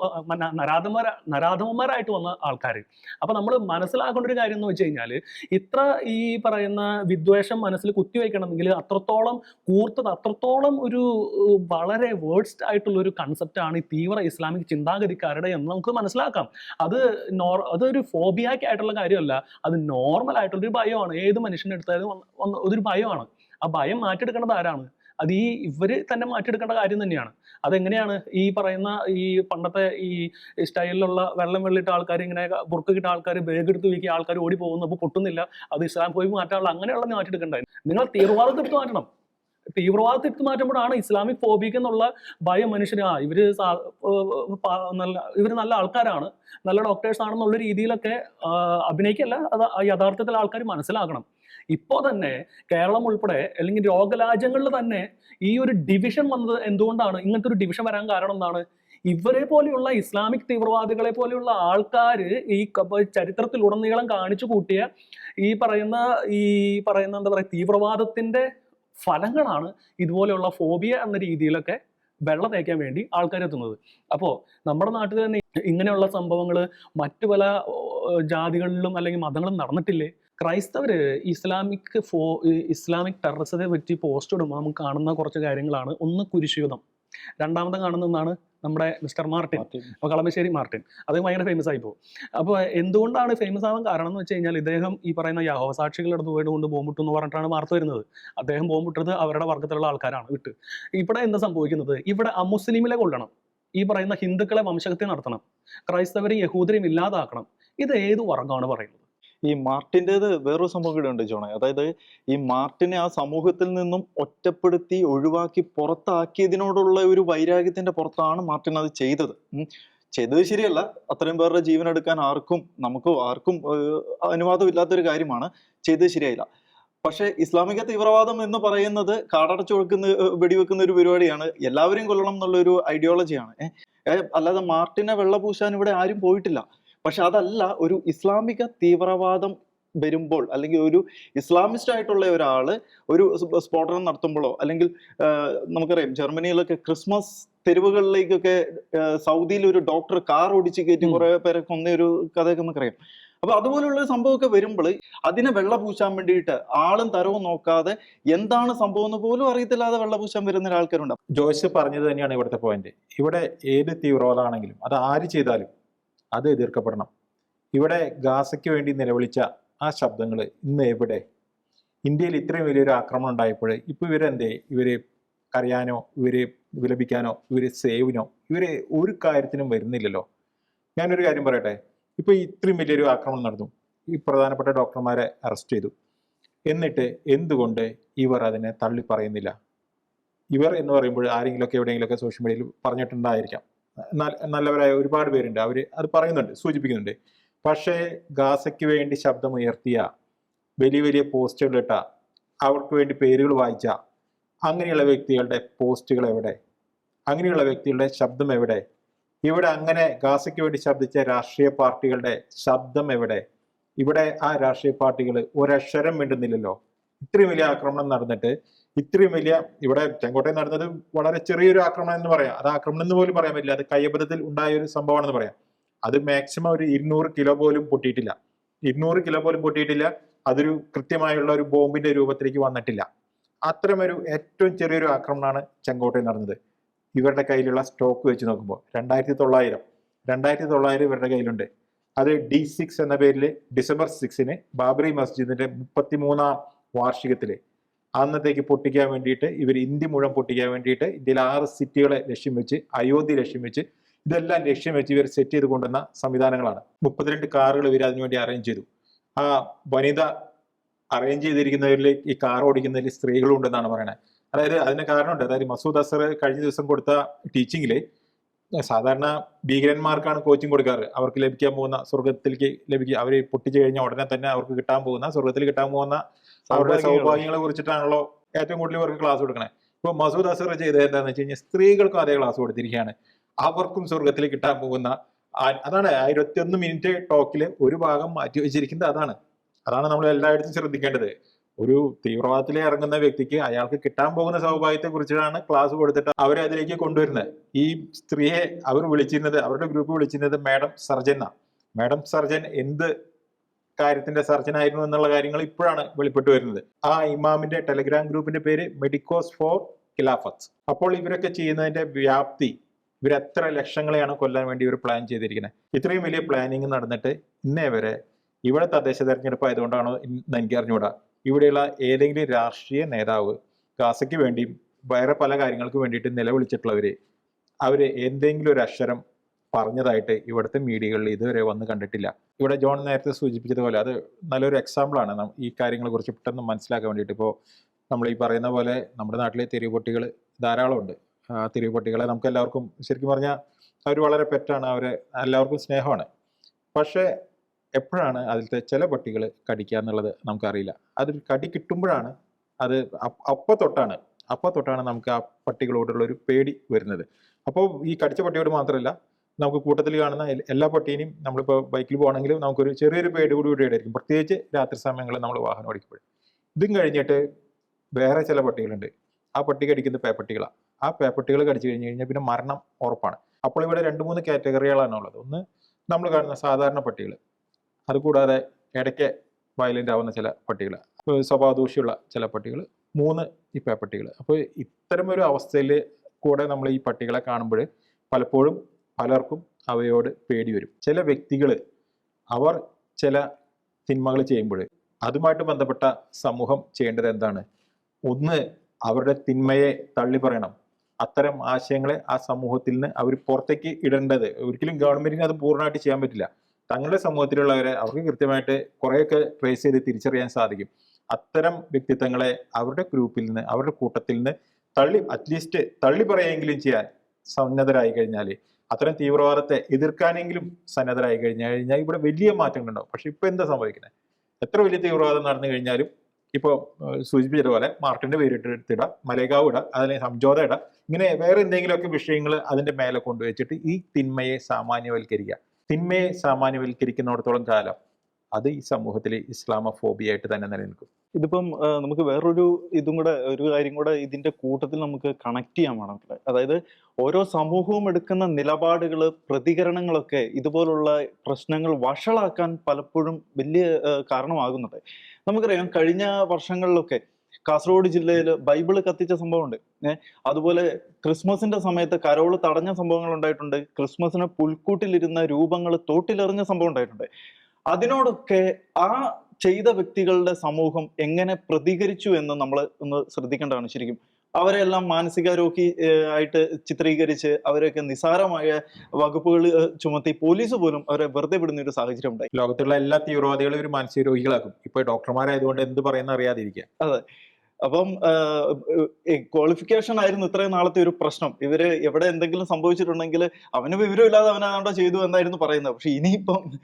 നരാധമര നരാധമന്മാരായിട്ട് വന്ന ആൾക്കാർ അപ്പൊ നമ്മൾ മനസ്സിലാക്കേണ്ട ഒരു കാര്യം എന്ന് വെച്ച് കഴിഞ്ഞാൽ ഇത്ര ഈ പറയുന്ന വിദ്വേഷം മനസ്സിൽ കുത്തിവെക്കണമെങ്കിൽ അത്രത്തോളം കൂർത്തത് അത്രത്തോളം ഒരു വളരെ വേർഡ്സ്റ്റ് ആയിട്ടുള്ള ഒരു കൺസെപ്റ്റ് ആണ് ഈ തീവ്ര ഇസ്ലാമിക് ചിന്താഗതിക്കാരുടെ എന്ന് നമുക്ക് മനസ്സിലാക്കാം. അത് നോർ അതൊരു ഫോബിയാക്ക് ആയിട്ടുള്ള കാര്യമല്ല. അത് നോർമൽ ആയിട്ടുള്ള ഒരു ഭയമാണ്. ഏത് മനുഷ്യന്റെ വന്ന അതൊരു ഭയമാണ്. ആ ഭയം മാറ്റിയെടുക്കേണ്ടത് ആരാണ്? അത് ഈ ഇവർ തന്നെ മാറ്റിയെടുക്കേണ്ട കാര്യം തന്നെയാണ്. അതെങ്ങനെയാണ് ഈ പറയുന്ന ഈ പണ്ടത്തെ ഈ സ്റ്റൈലിലുള്ള വെള്ളം വെള്ളിട്ട ആൾക്കാർ ഇങ്ങനെ ബുർക്ക് കിട്ട ആൾക്കാർ ബേഗ് എടുത്ത് വീക്കി ആൾക്കാർ ഓടി പോകുന്നു അപ്പോൾ പൊട്ടുന്നില്ല. അത് ഇസ്ലാം പോയി മാറ്റാനുള്ള അങ്ങനെയുള്ള മാറ്റിയെടുക്കേണ്ടത് നിങ്ങൾ തീവ്രവാദത്തെ എടുത്ത് മാറ്റണം. തീവ്രവാദത്തെ എടുത്ത് മാറ്റുമ്പോഴാണ് ഇസ്ലാമിക് ഫോബിക് എന്നുള്ള ഭയം മനുഷ്യന്. ആ ഇവർ നല്ല ഇവർ നല്ല ആൾക്കാരാണ്. നല്ല ഡോക്ടേഴ്സ് ആണെന്നുള്ള രീതിയിലൊക്കെ അഭിനയിക്കല്ല അത് യഥാർത്ഥത്തിൽ ആൾക്കാർ മനസ്സിലാക്കണം ഇപ്പോൾ തന്നെ കേരളം ഉൾപ്പെടെ അല്ലെങ്കിൽ രോഗരാജ്യങ്ങളിൽ തന്നെ ഈ ഒരു ഡിവിഷൻ വന്നത് എന്തുകൊണ്ടാണ്? ഇങ്ങനത്തെ ഒരു ഡിവിഷൻ വരാൻ കാരണം എന്താണ്? ഇവരെ പോലെയുള്ള ഇസ്ലാമിക് തീവ്രവാദികളെ പോലെയുള്ള ആൾക്കാർ ഈ ചരിത്രത്തിലുടനീളം കാണിച്ചു കൂട്ടിയ ഈ പറയുന്ന ഈ പറയുന്ന എന്താ പറയുക തീവ്രവാദത്തിന്റെ ഫലങ്ങളാണ് ഇതുപോലെയുള്ള ഫോബിയ എന്ന രീതിയിലൊക്കെ വെള്ളം തേക്കാൻ വേണ്ടി ആൾക്കാർ എത്തുന്നത്. അപ്പോൾ നമ്മുടെ നാട്ടിൽ തന്നെ ഇങ്ങനെയുള്ള സംഭവങ്ങൾ മറ്റു പല ജാതികളിലും അല്ലെങ്കിൽ മതങ്ങളും നടന്നിട്ടില്ലേ? ക്രൈസ്തവർ ഇസ്ലാമിക് ഫോ ഇസ്ലാമിക് ടെററിസത്തെ പറ്റി പോസ്റ്റ് ഇടുമ്പോൾ നമുക്ക് കാണുന്ന കുറച്ച് കാര്യങ്ങളാണ്. ഒന്ന് കുരിശുയുധം രണ്ടാമത്തെ കാണുന്നതാണ് നമ്മുടെ മിസ്റ്റർ മാർട്ടിൻ. അപ്പോൾ കളമശ്ശേരി മാർട്ടിൻ. അത് ഭയങ്കര ഫേമസ് ആയി പോകും അപ്പോൾ എന്തുകൊണ്ടാണ് ഫേമസ് ആവാൻ കാരണം എന്ന് വെച്ച് കഴിഞ്ഞാൽ ഇദ്ദേഹം ഈ പറയുന്ന യഹോവ സാക്ഷികളുടെ അടുത്ത് പോയത് കൊണ്ട് ബോംബിട്ടു എന്ന് പറഞ്ഞിട്ടാണ് വാർത്ത വരുന്നത്. അദ്ദേഹം ബോംബിട്ടത് അവരുടെ വർഗത്തിലുള്ള ആൾക്കാരാണ് വിട്ട്. ഇവിടെ എന്താ സംഭവിക്കുന്നത്? ഇവിടെ അമുസ്ലിമിലെ കൊള്ളണം ഈ പറയുന്ന ഹിന്ദുക്കളെ വംശഹത്യ നടത്തണം. ക്രൈസ്തവരെയും യഹൂദരെയും ഇല്ലാതാക്കണം. ഇത് ഏത് വർഗമാണ് പറയുന്നത്? ഈ മാർട്ടിന്റെത് വേറൊരു സംഭവം കൂടെ ഉണ്ട് ജോണെ. അതായത് ഈ മാർട്ടിനെ ആ സമൂഹത്തിൽ നിന്നും ഒറ്റപ്പെടുത്തി ഒഴിവാക്കി പുറത്താക്കിയതിനോടുള്ള ഒരു വൈരാഗ്യത്തിന്റെ പുറത്താണ് മാർട്ടിൻ അത് ചെയ്തത്. ചെയ്തത് ശരിയല്ല. അത്രയും പേരുടെ ജീവൻ എടുക്കാൻ ആർക്കും നമുക്ക് ആർക്കും അനുവാദം ഇല്ലാത്തൊരു കാര്യമാണ്. ചെയ്തത് ശരിയായില്ല. പക്ഷെ ഇസ്ലാമിക തീവ്രവാദം എന്ന് പറയുന്നത് കാടടച്ചു കൊടുക്കുന്ന വെടിവെക്കുന്ന ഒരു പരിപാടിയാണ്. എല്ലാവരെയും കൊല്ലണം എന്നുള്ള ഒരു ഐഡിയോളജിയാണ് അല്ലാതെ മാർട്ടിനെ വെള്ളപൂശാൻ ഇവിടെ ആരും പോയിട്ടില്ല. പക്ഷെ അതല്ല ഒരു ഇസ്ലാമിക തീവ്രവാദം വരുമ്പോൾ അല്ലെങ്കിൽ ഒരു ഇസ്ലാമിസ്റ്റ് ആയിട്ടുള്ള ഒരാൾ ഒരു സ്ഫോടനം നടത്തുമ്പോഴോ അല്ലെങ്കിൽ നമുക്കറിയാം ജർമ്മനിയിലൊക്കെ ക്രിസ്മസ് തെരുവുകളിലേക്കൊക്കെ സൗദിയിൽ ഒരു ഡോക്ടർ കാർ ഓടിച്ച് കയറ്റി കുറെ പേരെ കൊന്ന ഒരു കഥയൊക്കെ നമുക്കറിയാം. അപ്പൊ അതുപോലുള്ള ഒരു സംഭവമൊക്കെ വരുമ്പോൾ അതിനെ വെള്ള പൂശാൻ വേണ്ടിയിട്ട് ആളും തരവും നോക്കാതെ എന്താണ് സംഭവം എന്ന് പോലും അറിയത്തില്ലാതെ വെള്ള പൂശാൻ വരുന്ന ആൾക്കാരുണ്ട് ജോയ്സ് പറഞ്ഞത് തന്നെയാണ് ഇവിടുത്തെ പോയിന്റ് ഇവിടെ ഏത് തീവ്രവാദമാണെങ്കിലും അത് ആര് ചെയ്താലും അത് എതിർക്കപ്പെടണം. ഇവിടെ ഗാസയ്ക്ക് വേണ്ടി നിലവിളിച്ച ആ ശബ്ദങ്ങൾ ഇന്ന് എവിടെ? ഇന്ത്യയിൽ ഇത്രയും വലിയൊരു ആക്രമണം ഉണ്ടായപ്പോൾ ഇപ്പോൾ ഇവരെന്തേ? ഇവരെ കരയാനോ? ഇവരെ വിലപിക്കാനോ? ഇവരെ സേവിനോ? ഇവരെ ഒരു കാര്യത്തിനും വരുന്നില്ലല്ലോ. ഞാനൊരു കാര്യം പറയട്ടെ. ഇപ്പൊ ഇത്രയും വലിയൊരു ആക്രമണം നടന്നു. ഈ പ്രധാനപ്പെട്ട ഡോക്ടർമാരെ അറസ്റ്റ് ചെയ്തു. എന്നിട്ട് എന്തുകൊണ്ട് ഇവർ അതിനെ തള്ളി പറയുന്നില്ല ഇവർ എന്ന് പറയുമ്പോൾ ആരെങ്കിലുമൊക്കെ എവിടെയെങ്കിലുമൊക്കെ സോഷ്യൽ മീഡിയയിൽ പറഞ്ഞിട്ടുണ്ടായിരിക്കാം. നല്ലവരായ ഒരുപാട് പേരുണ്ട്. അവർ അത് പറയുന്നുണ്ട് സൂചിപ്പിക്കുന്നുണ്ട്. പക്ഷേ ഗാസയ്ക്ക് വേണ്ടി ശബ്ദമുയർത്തിയ വലിയ വലിയ പോസ്റ്റുകൾ ഇട്ട അവർക്ക് വേണ്ടി പേരുകൾ വായിച്ച അങ്ങനെയുള്ള വ്യക്തികളുടെ പോസ്റ്റുകൾ എവിടെ? അങ്ങനെയുള്ള വ്യക്തികളുടെ ശബ്ദം എവിടെ? ഇവിടെ അങ്ങനെ ഗാസയ്ക്ക് വേണ്ടി ശബ്ദിച്ച രാഷ്ട്രീയ പാർട്ടികളുടെ ശബ്ദം എവിടെ? ഇവിടെ ആ രാഷ്ട്രീയ പാർട്ടികൾ ഒരക്ഷരം മിണ്ടുന്നില്ലല്ലോ. ഇത്രയും വലിയ ആക്രമണം നടന്നിട്ട് ഇത്രയും വലിയ ഇവിടെ ചെങ്കോട്ടയിൽ നടന്നത് വളരെ ചെറിയൊരു ആക്രമണം എന്ന് പറയാം. അത് ആക്രമണം എന്ന് പോലും പറയാൻ പറ്റില്ല. അത് കയ്യബദ്ധത്തിൽ ഉണ്ടായ ഒരു സംഭവമാണെന്ന് പറയാം. അത് മാക്സിമം ഒരു ഇരുന്നൂറ് കിലോ പോലും പൊട്ടിയിട്ടില്ല. ഇരുന്നൂറ് കിലോ പോലും പൊട്ടിയിട്ടില്ല. അതൊരു കൃത്യമായുള്ള ഒരു ബോംബിന്റെ രൂപത്തിലേക്ക് വന്നിട്ടില്ല. അത്തരമൊരു ഏറ്റവും ചെറിയൊരു ആക്രമണമാണ് ചെങ്കോട്ടയിൽ നടന്നത്. ഇവരുടെ കയ്യിലുള്ള സ്റ്റോക്ക് വെച്ച് നോക്കുമ്പോൾ രണ്ടായിരത്തി തൊള്ളായിരം രണ്ടായിരത്തി തൊള്ളായിരം ഇവരുടെ കയ്യിലുണ്ട്. അത് ഡി സിക്സ് എന്ന പേരിൽ ഡിസംബർ സിക്സിന് ബാബറി മസ്ജിദിന്റെ മുപ്പത്തിമൂന്നാം വാർഷികത്തിൽ അന്നത്തേക്ക് പൊട്ടിക്കാൻ വേണ്ടിയിട്ട് ഇവർ ഇന്ത്യ മുഴുവൻ പൊട്ടിക്കാൻ വേണ്ടിയിട്ട് ഇന്ത്യയിൽ ആറ് സിറ്റികളെ ലക്ഷ്യം വെച്ച് അയോധ്യ ലക്ഷ്യം വെച്ച് ഇതെല്ലാം ലക്ഷ്യം വെച്ച് ഇവർ സെറ്റ് ചെയ്ത് കൊണ്ടുവന്ന സംവിധാനങ്ങളാണ്. മുപ്പത്തിരണ്ട് കാറുകൾ ഇവർ അതിനുവേണ്ടി അറേഞ്ച് ചെയ്തു. ആ വനിത അറേഞ്ച് ചെയ്തിരിക്കുന്നവരിൽ ഈ കാർ ഓടിക്കുന്നതിൽ സ്ത്രീകളും ഉണ്ടെന്നാണ് പറയുന്നത് അതായത് അതിന് കാരണമുണ്ട്. അതായത് മസൂദ് അസർ കഴിഞ്ഞ ദിവസം കൊടുത്ത ടീച്ചിങ്ങിൽ സാധാരണ ഭീകരന്മാർക്കാണ് കോച്ചിങ് കൊടുക്കാറ്. അവർക്ക് ലഭിക്കാൻ പോകുന്ന സ്വർഗത്തിലേക്ക് ലഭിക്കുക അവർ പൊട്ടിച്ചു കഴിഞ്ഞാൽ ഉടനെ തന്നെ അവർക്ക് കിട്ടാൻ പോകുന്ന സ്വർഗത്തിൽ കിട്ടാൻ പോകുന്ന അവരുടെ. സൗഭാഗ്യങ്ങളെ. കുറിച്ചിട്ടാണല്ലോ ഏറ്റവും കൂടുതൽ ഇവർക്ക് ക്ലാസ് കൊടുക്കണേ. ഇപ്പൊ മസൂദ് അസർ ചെയ്ത എന്താണെന്ന് വെച്ച് കഴിഞ്ഞാൽ സ്ത്രീകൾക്കും അതേ ക്ലാസ് കൊടുത്തിരിക്കുകയാണ്. അവർക്കും സ്വർഗത്തിൽ കിട്ടാൻ പോകുന്ന അതാണ് ഇരുപത്തിയൊന്ന് മിനിറ്റ് ടോക്കിൽ ഒരു ഭാഗം മാറ്റി വെച്ചിരിക്കുന്നത് അതാണ്. അതാണ് നമ്മൾ എല്ലായിടത്തും ശ്രദ്ധിക്കേണ്ടത്. ഒരു തീവ്രവാദത്തിൽ ഇറങ്ങുന്ന വ്യക്തിക്ക് അയാൾക്ക് കിട്ടാൻ പോകുന്ന സൗഭാഗ്യത്തെ കുറിച്ചിട്ടാണ് ക്ലാസ് കൊടുത്തിട്ട് അവരെ അതിലേക്ക് കൊണ്ടുവരുന്നത്. ഈ സ്ത്രീയെ അവർ വിളിച്ചിരുന്നത് അവരുടെ ഗ്രൂപ്പ് വിളിച്ചിരുന്നത് മാഡം സർജൻ മാഡം സർജൻ എന്ത് കാര്യത്തിന്റെ സർജനായിരുന്നു എന്നുള്ള കാര്യങ്ങൾ ഇപ്പോഴാണ് വെളിപ്പെട്ടു വരുന്നത്. ആ ഇമാമിന്റെ ടെലഗ്രാം ഗ്രൂപ്പിന്റെ പേര് മെഡിക്കോസ് ഫോർ ഖിലാഫത്ത്. അപ്പോൾ ഇവരൊക്കെ ചെയ്യുന്നതിന്റെ വ്യാപ്തി ഇവർ എത്ര ലക്ഷങ്ങളെയാണ് കൊല്ലാൻ വേണ്ടി ഇവർ പ്ലാൻ ചെയ്തിരിക്കുന്നത്. ഇത്രയും വലിയ പ്ലാനിങ് നടന്നിട്ട് ഇന്നേ വരെ ഇവിടെ തദ്ദേശ തെരഞ്ഞെടുപ്പ് ആയതുകൊണ്ടാണോ എനിക്ക് അറിഞ്ഞുകൂടാ. ഇവിടെയുള്ള ഏതെങ്കിലും രാഷ്ട്രീയ നേതാവ് ഗാസയ്ക്ക് വേണ്ടിയും വേറെ പല കാര്യങ്ങൾക്ക് വേണ്ടിയിട്ട് നിലവിളിച്ചിട്ടുള്ളവര് അവർ എന്തെങ്കിലും ഒരു അക്ഷരം പറഞ്ഞതായിട്ട് ഇവിടുത്തെ മീഡിയകളിൽ ഇതുവരെ വന്ന് കണ്ടിട്ടില്ല. ഇവിടെ ജോൺ നേരത്തെ സൂചിപ്പിച്ചതുപോലെ അത് നല്ലൊരു എക്സാമ്പിളാണ് ഈ കാര്യങ്ങളെ കുറിച്ച് പെട്ടെന്ന് മനസ്സിലാക്കാൻ വേണ്ടിയിട്ട് ഇപ്പോൾ നമ്മൾ ഈ പറയുന്ന പോലെ നമ്മുടെ നാട്ടിലെ തെരുവുപൊട്ടികൾ ധാരാളമുണ്ട് ആ തെരുവുപൊട്ടികളെ നമുക്ക് എല്ലാവർക്കും ശരിക്കും പറഞ്ഞാൽ അവർ വളരെ പെറ്റാണ്. അവർ എല്ലാവർക്കും സ്നേഹമാണ്. പക്ഷേ എപ്പോഴാണ് അതിലത്തെ ചില പട്ടികൾ കടിക്കുക എന്നുള്ളത് നമുക്കറിയില്ല. അത് കടി കിട്ടുമ്പോഴാണ് അത് അപ്പോൾ അപ്പ തൊട്ടാണ്. അപ്പോൾ തൊട്ടാണ് നമുക്ക് ആ പട്ടികളോടുള്ള ഒരു പേടി വരുന്നത്. അപ്പോൾ ഈ കടിച്ച പട്ടിയോട് മാത്രമല്ല നമുക്ക് കൂട്ടത്തിൽ കാണുന്ന എല്ലാ പട്ടീനെയും നമ്മളിപ്പോൾ ബൈക്കിൽ പോകണമെങ്കിലും നമുക്കൊരു ചെറിയൊരു പേടി കൂടി ഇടയായിരിക്കും. പ്രത്യേകിച്ച് രാത്രി സമയങ്ങളിൽ നമ്മൾ വാഹനം ഓടിക്കുമ്പോൾ. ഇതും കഴിഞ്ഞിട്ട് വേറെ ചില പട്ടികളുണ്ട്. ആ പട്ടി കടിക്കുന്ന പേപ്പട്ടികളാണ് ആ പേപ്പട്ടികൾ കടിച്ചു കഴിഞ്ഞ് കഴിഞ്ഞാൽ പിന്നെ മരണം ഉറപ്പാണ്. അപ്പോൾ ഇവിടെ രണ്ട് മൂന്ന് കാറ്റഗറികളാണ് ഉള്ളത്. ഒന്ന് നമ്മൾ കാണുന്ന സാധാരണ പട്ടികൾ അതുകൂടാതെ ഇടയ്ക്ക് വയലന്റ് ആവുന്ന ചില പട്ടികൾ സ്വഭാവദൂഷിയുള്ള ചില പട്ടികൾ മൂന്ന് ഈ പേപ്പട്ടികൾ അപ്പോൾ ഇത്തരം ഒരു അവസ്ഥയിൽ കൂടെ നമ്മൾ ഈ പട്ടികളെ കാണുമ്പോൾ പലപ്പോഴും പലർക്കും അവയോട് പേടി വരും. ചില വ്യക്തികൾ അവർ ചില സിനിമകൾ ചെയ്യുമ്പോൾ അതുമായിട്ട് ബന്ധപ്പെട്ട സമൂഹം ചെയ്യേണ്ടത് എന്താണ്? ഒന്ന് അവരുടെ തിന്മയെ തള്ളി പറയണം. അത്തരം ആശയങ്ങളെ ആ സമൂഹത്തിൽ നിന്ന് അവർ പുറത്തേക്ക് ഇടേണ്ടത്. ഒരിക്കലും ഗവൺമെന്റിന് അത് പൂർണമായിട്ട് ചെയ്യാൻ പറ്റില്ല. തങ്ങളുടെ സമൂഹത്തിലുള്ളവരെ അവർക്ക് കൃത്യമായിട്ട് കുറേയൊക്കെ ട്രേസ് ചെയ്ത് തിരിച്ചറിയാൻ സാധിക്കും. അത്തരം വ്യക്തിത്വങ്ങളെ അവരുടെ ഗ്രൂപ്പിൽ നിന്ന് അവരുടെ കൂട്ടത്തിൽ നിന്ന് തള്ളി അറ്റ്ലീസ്റ്റ് തള്ളി പറയുകയെങ്കിലും ചെയ്യാൻ സന്നദ്ധരായി കഴിഞ്ഞാൽ അത്തരം തീവ്രവാദത്തെ എതിർക്കാനെങ്കിലും സന്നദ്ധരായി കഴിഞ്ഞു കഴിഞ്ഞാൽ ഇവിടെ വലിയ മാറ്റങ്ങളുണ്ടാവും. പക്ഷെ ഇപ്പൊ എന്താ സംഭവിക്കുന്നത് എത്ര വലിയ തീവ്രവാദം നടന്നു കഴിഞ്ഞാലും ഇപ്പോൾ സൂചിപ്പിച്ചതുപോലെ മാർട്ടിന്റെ പേരിട്ടിട മലേഗാവ് ഇട അതിലെ സംജോത ഇട ഇങ്ങനെ വേറെ എന്തെങ്കിലുമൊക്കെ വിഷയങ്ങൾ അതിന്റെ മേലെ കൊണ്ടുവച്ചിട്ട് ഈ തിന്മയെ സാമാന്യവൽക്കരിക്കുക. തിന്മയെ സാമാന്യവൽക്കരിക്കുന്നിടത്തോളം കാലം അത് ഈ സമൂഹത്തിൽ ഇസ്ലാമോഫോബിയ ആയിട്ട് തന്നെ നിലനിൽക്കും. ഇതിപ്പം നമുക്ക് വേറൊരു ഇതും കൂടെ ഒരു കാര്യം കൂടെ ഇതിന്റെ കൂട്ടത്തിൽ നമുക്ക് കണക്ട് ചെയ്യാൻ വേണമെങ്കിൽ അതായത് ഓരോ സമൂഹവും എടുക്കുന്ന നിലപാടുകൾ പ്രതികരണങ്ങളൊക്കെ ഇതുപോലുള്ള പ്രശ്നങ്ങൾ വഷളാക്കാൻ പലപ്പോഴും വലിയ കാരണമാകുന്നുണ്ട്. നമുക്കറിയാം കഴിഞ്ഞ വർഷങ്ങളിലൊക്കെ കാസർഗോഡ് ജില്ലയിൽ ബൈബിൾ കത്തിച്ച സംഭവമുണ്ട്. അതുപോലെ ക്രിസ്മസിന്റെ സമയത്ത് കരോൾ തടഞ്ഞ സംഭവങ്ങൾ ഉണ്ടായിട്ടുണ്ട്. ക്രിസ്മസിന് പുൽക്കൂട്ടിലിരുന്ന രൂപങ്ങൾ തോട്ടിലെറിഞ്ഞ സംഭവം ഉണ്ടായിട്ടുണ്ട്. അതിനോടൊക്കെ ആ ചെയ്ത വ്യക്തികളുടെ സമൂഹം എങ്ങനെ പ്രതികരിച്ചു എന്ന് നമ്മൾ ഒന്ന് ശ്രദ്ധിക്കേണ്ടതാണ് ശരിക്കും. അവരെല്ലാം മാനസികാരോഗ്യ ആയിട്ട് ചിത്രീകരിച്ച് അവരെയൊക്കെ നിസാരമായ വകുപ്പുകൾ ചുമത്തി പോലീസ് പോലും അവരെ വെറുതെ വിടുന്ന ഒരു സാഹചര്യം ഉണ്ടായി. ലോകത്തുള്ള എല്ലാ തീവ്രവാദികളും ഒരു മാനസിക രോഗികളാക്കും ഇപ്പൊ ഡോക്ടർമാരായതുകൊണ്ട് എന്ത് പറയുന്ന അറിയാതിരിക്കുക. അതെ. അപ്പം ക്വാളിഫിക്കേഷൻ ആയിരുന്നു ഇത്രയും നാളത്തെ ഒരു പ്രശ്നം. ഇവർ എവിടെ എന്തെങ്കിലും സംഭവിച്ചിട്ടുണ്ടെങ്കിൽ അവന് വിവരമില്ലാതെ അവനാണ്ടോ ചെയ്തു എന്നായിരുന്നു പറയുന്നത്. പക്ഷെ ഇനിയിപ്പം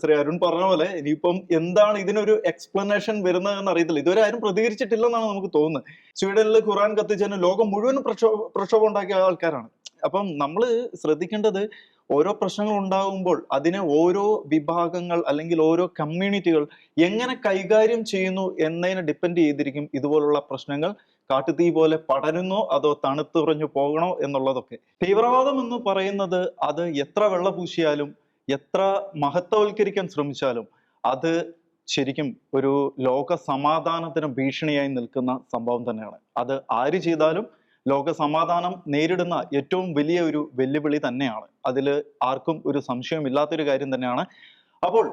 ശ്രീ അരുൺ പറഞ്ഞ പോലെ ഇനിയിപ്പം എന്താണ് ഇതിനൊരു എക്സ്പ്ലനേഷൻ വരുന്നതെന്ന് അറിയത്തില്ല. ഇതുവരെ ആരും പ്രതികരിച്ചിട്ടില്ലെന്നാണ് നമുക്ക് തോന്നുന്നത്. സ്വീഡനിൽ ഖുറാൻ കത്തിച്ചതിന് ലോകം മുഴുവൻ പ്രക്ഷോ പ്രക്ഷോഭം ഉണ്ടാക്കിയ ആൾക്കാരാണ്. അപ്പം നമ്മൾ ശ്രദ്ധിക്കേണ്ടത് ഓരോ പ്രശ്നങ്ങൾ ഉണ്ടാകുമ്പോൾ അതിനെ ഓരോ വിഭാഗങ്ങൾ അല്ലെങ്കിൽ ഓരോ കമ്മ്യൂണിറ്റികൾ എങ്ങനെ കൈകാര്യം ചെയ്യുന്നു എന്നതിനെ ഡിപ്പെൻഡ് ചെയ്തിരിക്കും ഇതുപോലുള്ള പ്രശ്നങ്ങൾ. കാട്ടുതീ പോലെ പടരുന്നോ അതോ തണുത്തുറഞ്ഞു പോകണോ എന്നുള്ളതൊക്കെ. തീവ്രവാദം എന്ന് പറയുന്നത് അത് എത്ര വെള്ള പൂശിയാലും എത്ര മഹത്വവൽക്കരിക്കാൻ ശ്രമിച്ചാലും അത് ശരിക്കും ഒരു ലോക സമാധാനത്തിന് ഭീഷണിയായി നിൽക്കുന്ന സംഭവം തന്നെയാണ്. അത് ആര് ചെയ്താലും ലോക സമാധാനം നേരിടുന്ന ഏറ്റവും വലിയ ഒരു വെല്ലുവിളി തന്നെയാണ്. അതിൽ ആർക്കും ഒരു സംശയമില്ലാത്തൊരു കാര്യം തന്നെയാണ്. അപ്പോൾ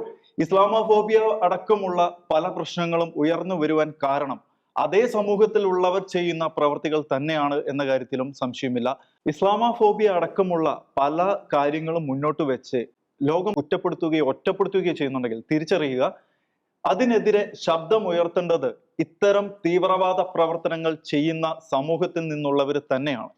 ഇസ്ലാമോഫോബിയ അടക്കമുള്ള പല പ്രശ്നങ്ങളും ഉയർന്നു വരുവാൻ കാരണം അതേ സമൂഹത്തിലുള്ളവർ ചെയ്യുന്ന പ്രവർത്തികൾ തന്നെയാണ് എന്ന കാര്യത്തിലും സംശയമില്ല. ഇസ്ലാമോഫോബിയ അടക്കമുള്ള പല കാര്യങ്ങളും മുന്നോട്ട് വെച്ച് ലോകം കുറ്റപ്പെടുത്തുകയോ ഒറ്റപ്പെടുത്തുകയോ ചെയ്യുന്നുണ്ടെങ്കിൽ തിരിച്ചറിയുക അതിനെതിരെ ശബ്ദം ഉയർത്തേണ്ടത് ഇത്തരം തീവ്രവാദ പ്രവർത്തനങ്ങൾ ചെയ്യുന്ന സമൂഹത്തിൽ നിന്നുള്ളവർ തന്നെയാണ്.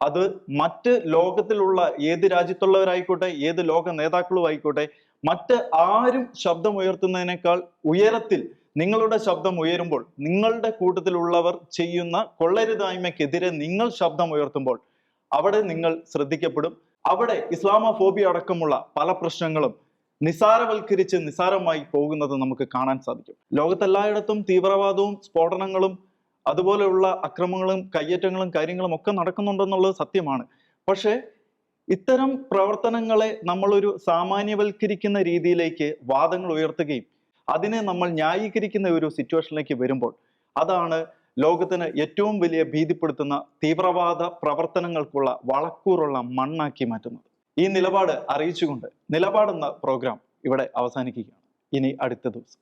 അത് മറ്റ് ലോകത്തിലുള്ള ഏത് രാജ്യത്തുള്ളവരായിക്കോട്ടെ ഏത് ലോക നേതാക്കളും ആയിക്കോട്ടെ മറ്റ് ആരും ശബ്ദം ഉയർത്തുന്നതിനേക്കാൾ ഉയരത്തിൽ നിങ്ങളുടെ ശബ്ദം ഉയരുമ്പോൾ നിങ്ങളുടെ കൂട്ടത്തിലുള്ളവർ ചെയ്യുന്ന കൊള്ളരുതായ്മയ്ക്കെതിരെ നിങ്ങൾ ശബ്ദം ഉയർത്തുമ്പോൾ അവിടെ നിങ്ങൾ ശ്രദ്ധിക്കപ്പെടും. അവിടെ ഇസ്ലാമോഫോബിയ അടക്കമുള്ള പല പ്രശ്നങ്ങളും നിസാരവൽക്കരിച്ച് നിസാരമായി പോകുന്നത് നമുക്ക് കാണാൻ സാധിക്കും. ലോകത്തെല്ലായിടത്തും തീവ്രവാദവും സ്ഫോടനങ്ങളും അതുപോലെയുള്ള അക്രമങ്ങളും കയ്യേറ്റങ്ങളും കാര്യങ്ങളും ഒക്കെ നടക്കുന്നുണ്ടെന്നുള്ളത് സത്യമാണ്. പക്ഷേ ഇത്തരം പ്രവർത്തനങ്ങളെ നമ്മളൊരു സാമാന്യവൽക്കരിക്കുന്ന രീതിയിലേക്ക് വാദങ്ങൾ ഉയർത്തുകയും അതിനെ നമ്മൾ ന്യായീകരിക്കുന്ന ഒരു സിറ്റുവേഷനിലേക്ക് വരുമ്പോൾ അതാണ് ലോകത്തിന് ഏറ്റവും വലിയ ഭീതിപ്പെടുത്തുന്ന തീവ്രവാദ പ്രവർത്തനങ്ങൾക്കുള്ള വളക്കൂറുള്ള മണ്ണാക്കി മാറ്റുന്നത്. ഈ നിലപാട് അറിയിച്ചുകൊണ്ട് നിലപാടെന്ന പ്രോഗ്രാം ഇവിടെ അവസാനിക്കുകയാണ്. ഇനി അടുത്ത ദിവസം.